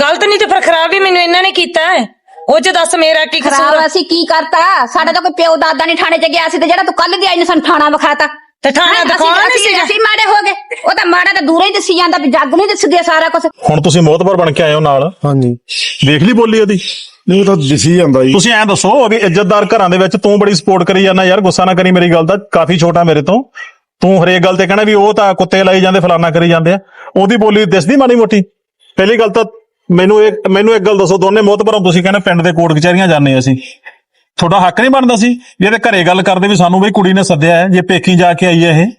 ਗਲਤ ਨਹੀਂ ਤੇ ਫਿਰ ਖਰਾਬ ਵੀ ਮੈਨੂੰ ਇਹਨਾਂ ਨੇ ਕੀਤਾ ਹੈ। ਉਹ ਚ ਦੱਸ ਮੇਰਾ ਕੀ ਕਸੂਰ ਖਰਾਬ ਆ? ਅਸੀਂ ਕੀ ਕਰਤਾ? ਸਾਡਾ ਤਾਂ ਕੋਈ ਪਿਓ ਦਾਦਾ ਨਹੀਂ ਥਾਣੇ 'ਚ ਗਿਆ ਸੀ ਤੇ ਜਿਹੜਾ ਤੂੰ ਕੱਲ ਦੀ ਆਈ ਨੇ ਸਾਨੂੰ ਥਾਣਾ ਵਿਖਾਤਾ। ਤੇ ਥਾਣਾ ਦਿਖਾਉਣਾ ਨਹੀਂ ਸੀਗਾ? ਅਸੀਂ ਮਾੜੇ ਹੋ ਗਏ। ਉਹ ਤਾਂ ਮਾੜਾ ਤਾਂ ਦੂਰੋਂ ਹੀ ਦਿਸੀ ਜਾਂਦਾ ਵੀ ਜੱਗ ਨਹੀਂ ਦਿਸਦੀ ਸਾਰਾ ਕੁਝ ਹੁਣ ਤੁਸੀਂ ਮੋਤਬਰ ਬਣ ਕੇ ਆਏ ਹੋ ਨਾਲ? ਹਾਂਜੀ। ਵੇਖ ਲਈ ਬੋਲੀ ਉਹਦੀ? ਨਹੀਂ ਉਹ ਤਾਂ ਦਿਸੀ ਜਾਂਦਾ ਜੀ। ਤੁਸੀਂ ਐਂ ਦੱਸੋ ਵੀ ਇੱਜ਼ਤਦਾਰ ਘਰਾਂ ਦੇ ਵਿੱਚ ਤੂੰ ਬੜੀ ਸਪੋਰਟ ਕਰੀ ਜਾਂਦਾ ਯਾਰ ਗੁੱਸਾ ਨਾ ਕਰੀ ਮੇਰੀ ਗੱਲ ਦਾ ਕਾਫੀ ਛੋਟਾ ਮੇਰੇ ਤੋਂ। ਤੂੰ ਹਰੇਕ ਗੱਲ ਤੇ ਕਹਿਣਾ ਵੀ ਉਹ ਤਾਂ ਕੁੱਤੇ ਲਾਈ ਜਾਂਦੇ ਫਲਾਨਾ ਕਰੀ ਜਾਂਦੇ ਆ। ਉਹਦੀ ਬੋਲੀ ਦਿਸਦੀ ਮਾੜੀ ਮੋਟੀ? ਪਹਿਲੀ ਗੱਲ ਤਾਂ ਮੈਨੂੰ ਇੱਕ ਮੈਨੂੰ ਇੱਕ ਗੱਲ ਦੱਸੋ ਦੋਨੇ ਮੋਤਬਰੋਂ ਤੁਸੀਂ ਕਹਿੰਦੇ ਪਿੰਡ ਦੇ ਕੋਰਟ ਕਚਹਿਰੀਆਂ ਜਾਂਦੇ ਅਸੀਂ। ਤੁਹਾਡਾ ਹੱਕ ਨਹੀਂ ਬਣਦਾ ਸੀ ਵੀ ਇਹਦੇ ਘਰੇ ਗੱਲ ਕਰਦੇ ਵੀ ਸਾਨੂੰ ਬਈ ਕੁੜੀ ਨੇ ਸੱਦਿਆ ਹੈ ਜੇ ਪੇਕੀ ਜਾ ਕੇ ਆਈ ਹੈ ਇਹ।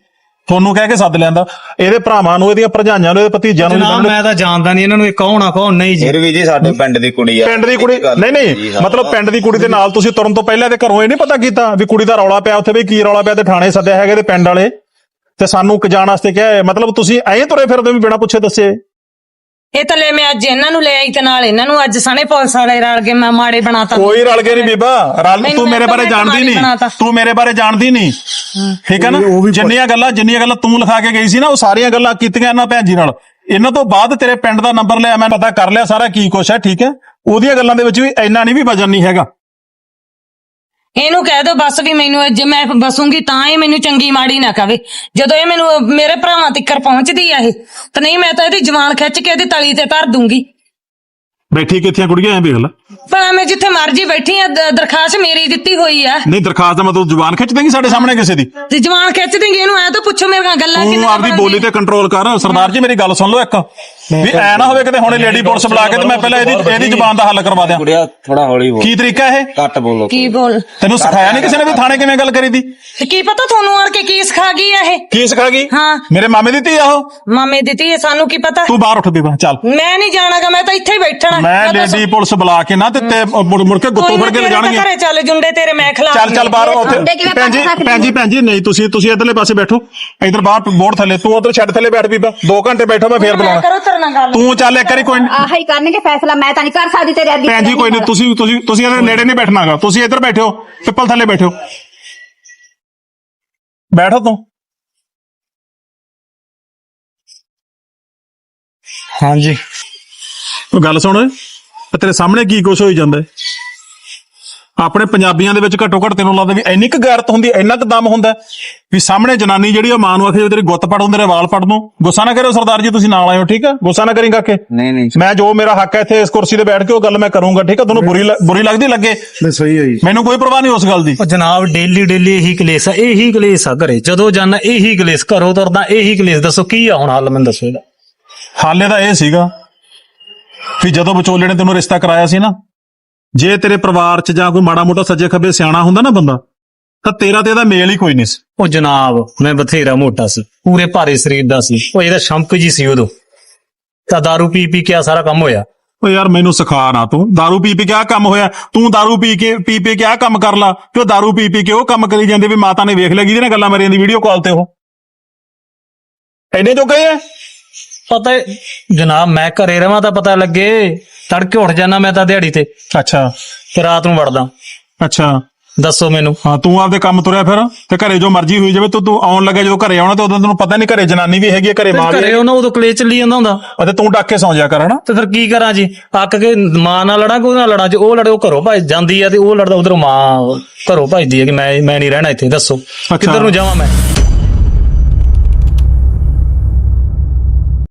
ਤੁਹਾਨੂੰ ਕਹਿ ਕੇ ਸੱਦ ਲੈਂਦਾ। ਇਹਦੇ ਭਰਾਵਾਂ ਨੂੰ ਇਹਦੀਆਂ ਭਰਜਾਈਆਂ ਨੂੰ ਇਹਦੇ ਭਤੀਜਿਆਂ ਨੂੰ ਜਨਾਬ ਮੈਂ ਤਾਂ ਜਾਣਦਾ ਨਹੀਂ ਇਹਨਾਂ ਨੂੰ ਇਹ ਕੌਣ ਆ ਕੌਣ ਨਹੀਂ ਜੀ। ਫਿਰ ਵੀ ਜੀ ਸਾਡੇ ਪਿੰਡ ਦੀ ਕੁੜੀ ਆ। ਪਿੰਡ ਦੀ ਕੁੜੀ ਨਹੀਂ ਜੀ ਨਹੀਂ। ਮਤਲਬ ਪਿੰਡ ਦੀ ਕੁੜੀ ਦੇ ਨਾਲ ਤੁਸੀਂ ਤੁਰਨ ਤੋਂ ਪਹਿਲਾਂ ਤੇ ਘਰੋਂ ਇਹ ਨਹੀਂ ਪਤਾ ਕੀਤਾ ਵੀ ਕੁੜੀ ਦਾ ਰੌਲਾ ਪਿਆ ਉੱਥੇ ਵੀ ਕੀ ਰੌਲਾ ਪਿਆ ਤੇ ਥਾਣੇ ਸੱਦਿਆ ਹੈਗੇ ਤੇ ਪਿੰਡ ਵਾਲੇ। ਤੇ ਸਾਨੂੰ ਕ ਜਾਣ ਵਾਸਤੇ ਕਿਹਾ ਹੈ। ਮਤਲਬ ਤੁਸੀਂ ਐਂ ਤੁਰੇ ਫਿਰਦੇ ਵੀ ਬਿਨਾਂ ਪੁੱਛੇ ਦੱਸੇ। ਇਹ ਤਾਂ ਲੈ ਮੈਂ ਅੱਜ ਇਹਨਾਂ ਨੂੰ ਲੈ ਆਈ ਤੇ ਨਾਲ ਇਹਨਾਂ ਨੂੰ ਅੱਜ ਸਣੇ ਪੁਲਿਸ ਵਾਲੇ ਰਲ ਕੇ ਮੈਂ ਮਾੜੇ ਬਣਾਤਾ। ਕੋਈ ਰਲ ਕੇ ਨਹੀਂ ਬੀਬਾ। ਰਲ ਮੈਨੂੰ ਤੂੰ ਮੇਰੇ ਬਾਰੇ ਜਾਣਦੀ ਨਹੀਂ। ਬਣਾਤਾ। ਤੂੰ ਮੇਰੇ ਬਾਰੇ ਜਾਣਦੀ ਨਹੀਂ। ਠੀਕ ਹੈ ਨਾ? ਉਹ ਵੀ ਪ- ਜਿੰਨੀਆਂ ਗੱਲਾਂ ਜਿੰਨੀਆਂ ਗੱਲਾਂ ਤੂੰ ਲਿਖਾ ਕੇ ਗਈ ਸੀ ਨਾ ਉਹ ਸਾਰੀਆਂ ਗੱਲਾਂ ਕੀਤੀਆਂ ਇਹਨਾਂ ਭੈਣ ਜੀ ਨਾਲ। ਇਹਨਾਂ ਤੋਂ ਬਾਅਦ ਤੇਰੇ ਪਿੰਡ ਦਾ ਨੰਬਰ ਲਿਆ ਮੈਂ ਪਤਾ ਕਰ ਲਿਆ ਸਾਰਾ ਕੀ ਕੁਛ ਹੈ ਠੀਕ ਹੈ? ਉਹਦੀਆਂ ਗੱਲਾਂ ਦੇ ਵਿੱਚ ਵੀ ਇੰਨਾ ਨਹੀਂ ਵੀ ਵਜਨ ਨਹੀਂ ਹੈਗਾ। ਇਹਨੂੰ ਕਹਿ ਦੋ ਬਸ ਵੀ ਮੈਨੂੰ ਜੇ ਮੈਂ ਬਸੂੰਗੀ ਤਾਂ ਇਹ ਮੈਨੂੰ ਚੰਗੀ ਮਾੜੀ ਨਾ ਕਵੇ। ਜਦੋਂ ਇਹ ਮੈਨੂੰ ਮੇਰੇ ਭਰਾਵਾਂ ਤੱਕਰ ਪਹੁੰਚਦੀ ਆ ਇਹ ਤਾਂ ਨਹੀਂ ਮੈਂ ਤਾਂ ਇਹਦੀ ਜਵਾਨ ਖਿੱਚ ਕੇ ਇਹਦੀ ਤਲੀ ਤੇ ਧਰ ਦੂੰਗੀ। ਬੈਠੀ ਕਿੱਥੇ ਕੁੜੀਆਂ ਐਂ ਵੇਖ ਲੈ। ਪਰ ਮੈਂ ਜਿੱਥੇ ਮਰਜ਼ੀ ਬੈਠੀ ਆ ਦ- ਦਰਖਾਸਤ ਮੇਰੀ ਦਿੱਤੀ ਹੋਈ ਆ। ਨਹੀਂ ਦਰਖਾਸਤ ਦਾ ਮਤਲਬ ਜ਼ੁਬਾਨ ਖਿੱਚ ਦੇਂਗੀ ਸਾਡੇ ਸਾਹਮਣੇ ਕਿਸੇ ਦੀ। ਤੇ ਜਵਾਨ ਖਿੱਚ ਦੇਂਗੇ ਇਹਨੂੰ ਐ ਤਾਂ ਪੁੱਛੋ ਮੇਰੀਆਂ ਗੱਲਾਂ ਤੂੰ ਕਿੰਨੀਆਂ ਆਪਦੀ। ਬੋਲੀ ਤੇ ਕੰਟਰੋਲ ਕਰ। ਸਰਦਾਰ ਜੀ ਮੇਰੀ ਗੱਲ ਸੁਣ ਲਓ ਇੱਕ। ਵੀ ਐ ਨਾ ਹੋਵੇ ਕਿਤੇ ਹੁਣੇ ਲੇਡੀ ਪੁਲਿਸ ਬੁਲਾ ਕੇ ਤੇ ਮੈਂ ਪਹਿਲਾਂ ਇਹਦੀ ਇਹਦੀ ਜ਼ੁਬਾਨ ਦਾ ਹੱਲ ਕਰਵਾ ਦਿਆਂ। ਕੁੜਿਆ ਥੋੜਾ ਹੌਲੀ ਬੋਲ। ਕੀ ਤਰੀਕਾ ਇਹ? ਘੱਟ ਬੋਲੋ ਕੀ ਬੋਲ? ਤੈਨੂੰ ਸਿਖਾਇਆ ਨਹੀਂ ਕਿਸੇ ਨੇ ਵੀ ਥਾਣੇ ਕਿਵੇਂ ਗੱਲ ਕਰੀਦੀ ਕੀ ਪਤਾ ਤੁਹਾਨੂੰ ਆਣ ਕੇ ਕੀ ਸਿਖਾ ਇਹ ਕੀ ਸਿਖਾ ਗਈ ਹਾਂ ਮੇਰੇ ਮਾਮੇ ਦੀ ਧੀ ਆ ਉਹ ਮਾਮੇ ਦਿੱਤੀ ਹੈ ਸਾਨੂੰ ਕੀ ਪਤਾ ਤੂੰ ਬਾਹਰ ਉੱਠ ਦੇ ਬਾ ਚੱਲ ਮੈਂ ਨਹੀਂ ਜਾਣਾਗਾ ਮੈਂ ਤਾਂ ਇੱਥੇ ਹੀ ਬੈਠਣਾ ਮੈਂ ਤਾਂ ਲੇਡੀ ਪੁਲਿਸ ਬੁਲਾ ਕੇ ਨਾ ਤੇ ਤੇ ਮੁੜ ਮੁੜ ਕੇ ਗੁੱਤੋਂ ਕੋਈ ਫੜ ਨਾ ਕੇ ਲੈ ਤੇਰੇ ਤਾਂ ਜਾਣਗੇ ਘਰੇ ਚੱਲ ਜੁੰਡੇ ਤੇਰੇ ਮੈਂ ਖਿਲਾਫ ਚੱਲ ਚੱਲ ਬਾਹਰ ਉੱਥੇ ਮੁੰਡੇ ਕਿਵੇਂ ਭੈਣ ਜੀ ਪੱਟ ਸਕਦੇ ਭੈਣ ਜੀ ਭੈਣ ਜੀ ਨਹੀਂ ਤੁਸੀਂ ਤੁਸੀਂ ਇਧਰਲੇ ਪਾਸੇ ਬੈਠੋ ਇਧਰ ਬਾਹਰ ਬੋਰਡ ਥੱਲੇ ਤੂੰ ਉਧਰ ਛੱਡ ਥੱਲੇ ਬੈਠ ਬੀਬਾ 2 ਘੰਟੇ ਬੈਠੋ ਮੈਂ ਫੇਰ ਬੁਲਾਉਣਾ ਕਰੋ ਤੇਰੇ ਨਾਲ ਗੱਲ ਤੂੰ ਚੱਲ ਇੱਕ ਵਾਰੀ ਕੋਈ ਨੀ- ਆਹ ਹੀ ਕਰਨਗੇ ਫੈਸਲਾ ਮੈਂ ਤਾਂ ਨਹੀਂ ਕਰ ਸਕਦੀ ਤੇਰੇ ਅੱਗੇ ਭੈਣ ਜੀ ਕੋਈ ਨਹੀਂ ਤੁਸੀਂ ਤੁਸੀਂ ਤੁਸੀਂ ਇਹਦੇ ਨੇੜੇ ਨਹੀਂ ਬੈਠਣਾਗਾ ਤੁਸੀਂ ਇੱਧਰ ਬੈਠਿਓ ਪਿੱਪਲ ਥੱਲੇ ਬੈਠਿਓ ਬੈਠੋ ਤੂੰ ਹਾਂਜੀ। ਉਹ ਗੱਲ ਸੁਣ। ਤੇਰੇ ਸਾਹਮਣੇ ਕੀ ਕੁਛ ਹੋਈ ਜਾਂਦਾ ਹੈ? ਆਪਣੇ ਪੰਜਾਬੀਆਂ ਦੇ ਵਿੱਚ ਘੱਟੋ ਘੱਟ ਤੈਨੂੰ ਲੱਗਦਾ ਵੀ ਇੰਨੀ ਕੁ ਗੈਰਤ ਹੁੰਦੀ ਹੈ, ਇੰਨਾ ਕੁ ਦਮ ਹੁੰਦਾ ਹੈ ਵੀ ਸਾਹਮਣੇ ਜਨਾਨੀ ਜਿਹੜੀ ਉਹ ਮਾਂ ਨੂੰ ਆਖੇ ਤੇਰੀ ਗੁੱਤ ਪੜ ਹੁੰਦੇ ਤੇਰੇ ਵਾਲ ਪੜ ਦੂੰ। ਗੁੱਸਾ ਨਾ ਕਰਿਓ ਸਰਦਾਰ ਜੀ ਤੁਸੀਂ ਨਾਲ ਆਇਓ ਠੀਕ ਹੈ ਗੁੱਸਾ ਨਾ ਕਰੀ ਕਾਕੇ। ਨਹੀਂ ਨਹੀਂ ਮੈਂ ਜੋ ਮੇਰਾ ਹੱਕ ਹੈ ਇੱਥੇ ਇਸ ਕੁਰਸੀ ਤੇ ਬੈਠ ਕੇ ਉਹ ਗੱਲ ਮੈਂ ਕਰੂੰਗਾ ਠੀਕ ਹੈ ਤੁਹਾਨੂੰ ਬੁਰੀ ਲ- ਬੁਰੀ ਲੱਗਦੀ ਲੱਗੇ? ਨਹੀਂ ਸਹੀ ਹੈ ਜੀ। ਮੈਨੂੰ ਕੋਈ ਪਰਵਾਹ ਨਹੀਂ ਉਸ ਗੱਲ ਦੀ। ਉਹ ਜਨਾਬ ਡੇਲੀ ਡੇਲੀ ਇਹੀ ਕਲੇਸ਼ ਆ ਇਹੀ ਕਲੇਸ਼ ਆ ਘਰੇ। ਜਦੋਂ ਜਾਣਾ ਇਹੀ ਕਲੇਸ਼ ਘਰੋਂ ਤੁਰਦਾ ਇਹੀ ਕਲੇਸ਼। ਦੱਸੋ ਕੀ ਆ ਹੁਣ ਹੱਲ ਮੈਨੂੰ ਦੱਸੋ ਇਹਦਾ। ਹਾਲੇ ਤਾਂ ਇਹ ਸੀਗਾ ਵੀ ਜਦੋਂ ਵਿਚੋਲੇ ਨੇ ਤੈਨੂੰ ਰਿਸ਼ਤਾ ਕਰਾਇਆ ਸੀ ਨਾ ਜੇ ਤੇਰੇ ਪਰਿਵਾਰ 'ਚ ਜਾਂ ਕੋਈ ਮਾੜਾ ਮੋਟਾ ਸੱਜੇ ਖੱਬੇ ਸਿਆਣਾ ਹੁੰਦਾ ਨਾ ਬੰਦਾ ਤਾਂ ਤੇਰਾ ਤੇ ਇਹਦਾ ਮੇਲ ਹੀ ਕੋਈ ਨਹੀਂ ਸੀ ਉਹ ਜਨਾਬ ਮੈਂ ਬਥੇਰਾ ਮੋਟਾ ਸੀ ਪੂਰੇ ਭਾਰੇ ਸਰੀਰ ਦਾ ਸੀ ਉਹ ਇਹਦਾ ਸ਼ੰਕ ਜੀ ਸੀ ਉਦੋਂ ਤਾਂ दारू ਪੀ ਪੀ ਕੇ ਆ ਸਾਰਾ ਕੰਮ ਹੋਇਆ ਓ ਯਾਰ ਮੈਨੂੰ ਸਿਖਾ ਨਾ ਤੂੰ दारू ਪੀ ਪੀ ਕੇ ਆ ਕੰਮ ਹੋਇਆ ਤੂੰ दारू ਪੀ ਕੇ ਪੀ ਪੀ ਕੇ ਆ ਕੰਮ ਕਰ ਲਾ ਤੇ ਉਹ दारू ਪੀ ਪੀ ਕੇ ਉਹ ਕੰਮ ਕਰੀ ਜਾਂਦੇ ਵੀ ਮਾਤਾ ਨੇ ਵੇਖ ਲਿਆ ਕਿਹਦੇ ਨਾਲ ਗੱਲਾਂ ਮਾਰੀਆਂ ਦੀ ਵੀਡੀਓ ਕਾਲ ਤੇ ਉਹ ਐਨੇ ਜੋ ਗਏ ਆ ਪਤਾ ਜਨਾਬ ਮੈਂ ਘਰੇ ਰਵਾਂ ਤਾਂ ਪਤਾ ਲੱਗੇ ਤੜਕੇ ਉੱਠ ਜਾਣਾ ਮੈਂ ਤਾਂ ਦਿਹਾੜੀ ਤੇ। ਅੱਛਾ। ਤੇ ਰਾਤ ਨੂੰ ਵੜਦਾ। ਅੱਛਾ। ਦੱਸੋ ਮੈਨੂੰ। ਹਾਂ ਤੂੰ ਆਪਦੇ ਕੰਮ ਤੁਰਿਆ ਫਿਰ ਤੇ ਘਰੇ ਜੋ ਮਰਜ਼ੀ ਹੋਈ ਜਾਵੇ ਤੂੰ ਤੂੰ ਆਉਣ ਲੱਗਾ ਜਦੋਂ ਘਰੇ ਆਉਣਾ ਤੇ ਉਦੋਂ ਤੈਨੂੰ ਪਤਾ ਨਹੀਂ ਘਰੇ ਜਨਾਨੀ ਵੀ ਹੈਗੀ ਘਰੇ ਮਾਂ ਵੀ ਘਰੇ ਉਹਨਾਂ ਉਦੋਂ ਕਲੇਸ਼ ਚੱਲੀ ਜਾਂਦਾ ਹੁੰਦਾ। ਅਤੇ ਤੂੰ ਡੱਕ ਕੇ ਸੌਂ ਜਾ ਕਰ ਹਨਾ? ਤੇ ਫਿਰ ਕੀ ਕਰਾਂ ਜੀ? ਅੱਕ ਕੇ ਮਾਂ ਨਾਲ ਲੜਾਂ ਕੋਈ ਨਾਲ ਲੜਾਂ ਜੇ ਉਹ ਲੜੇ ਉਹ ਘਰੋਂ ਭੱਜ ਜਾਂਦੀ ਆ ਤੇ ਉਹ ਲੜਦਾ ਉਧਰੋਂ ਮਾਂ ਘਰੋਂ ਭੱਜਦੀ ਹੈ ਕਿ ਮੈਂ ਮੈਂ ਨਹੀਂ ਰਹਿਣਾ ਇੱਥੇ ਦੱਸੋ। ਕਿੱਧਰ ਨੂੰ ਜਾਵਾਂ ਮੈਂ?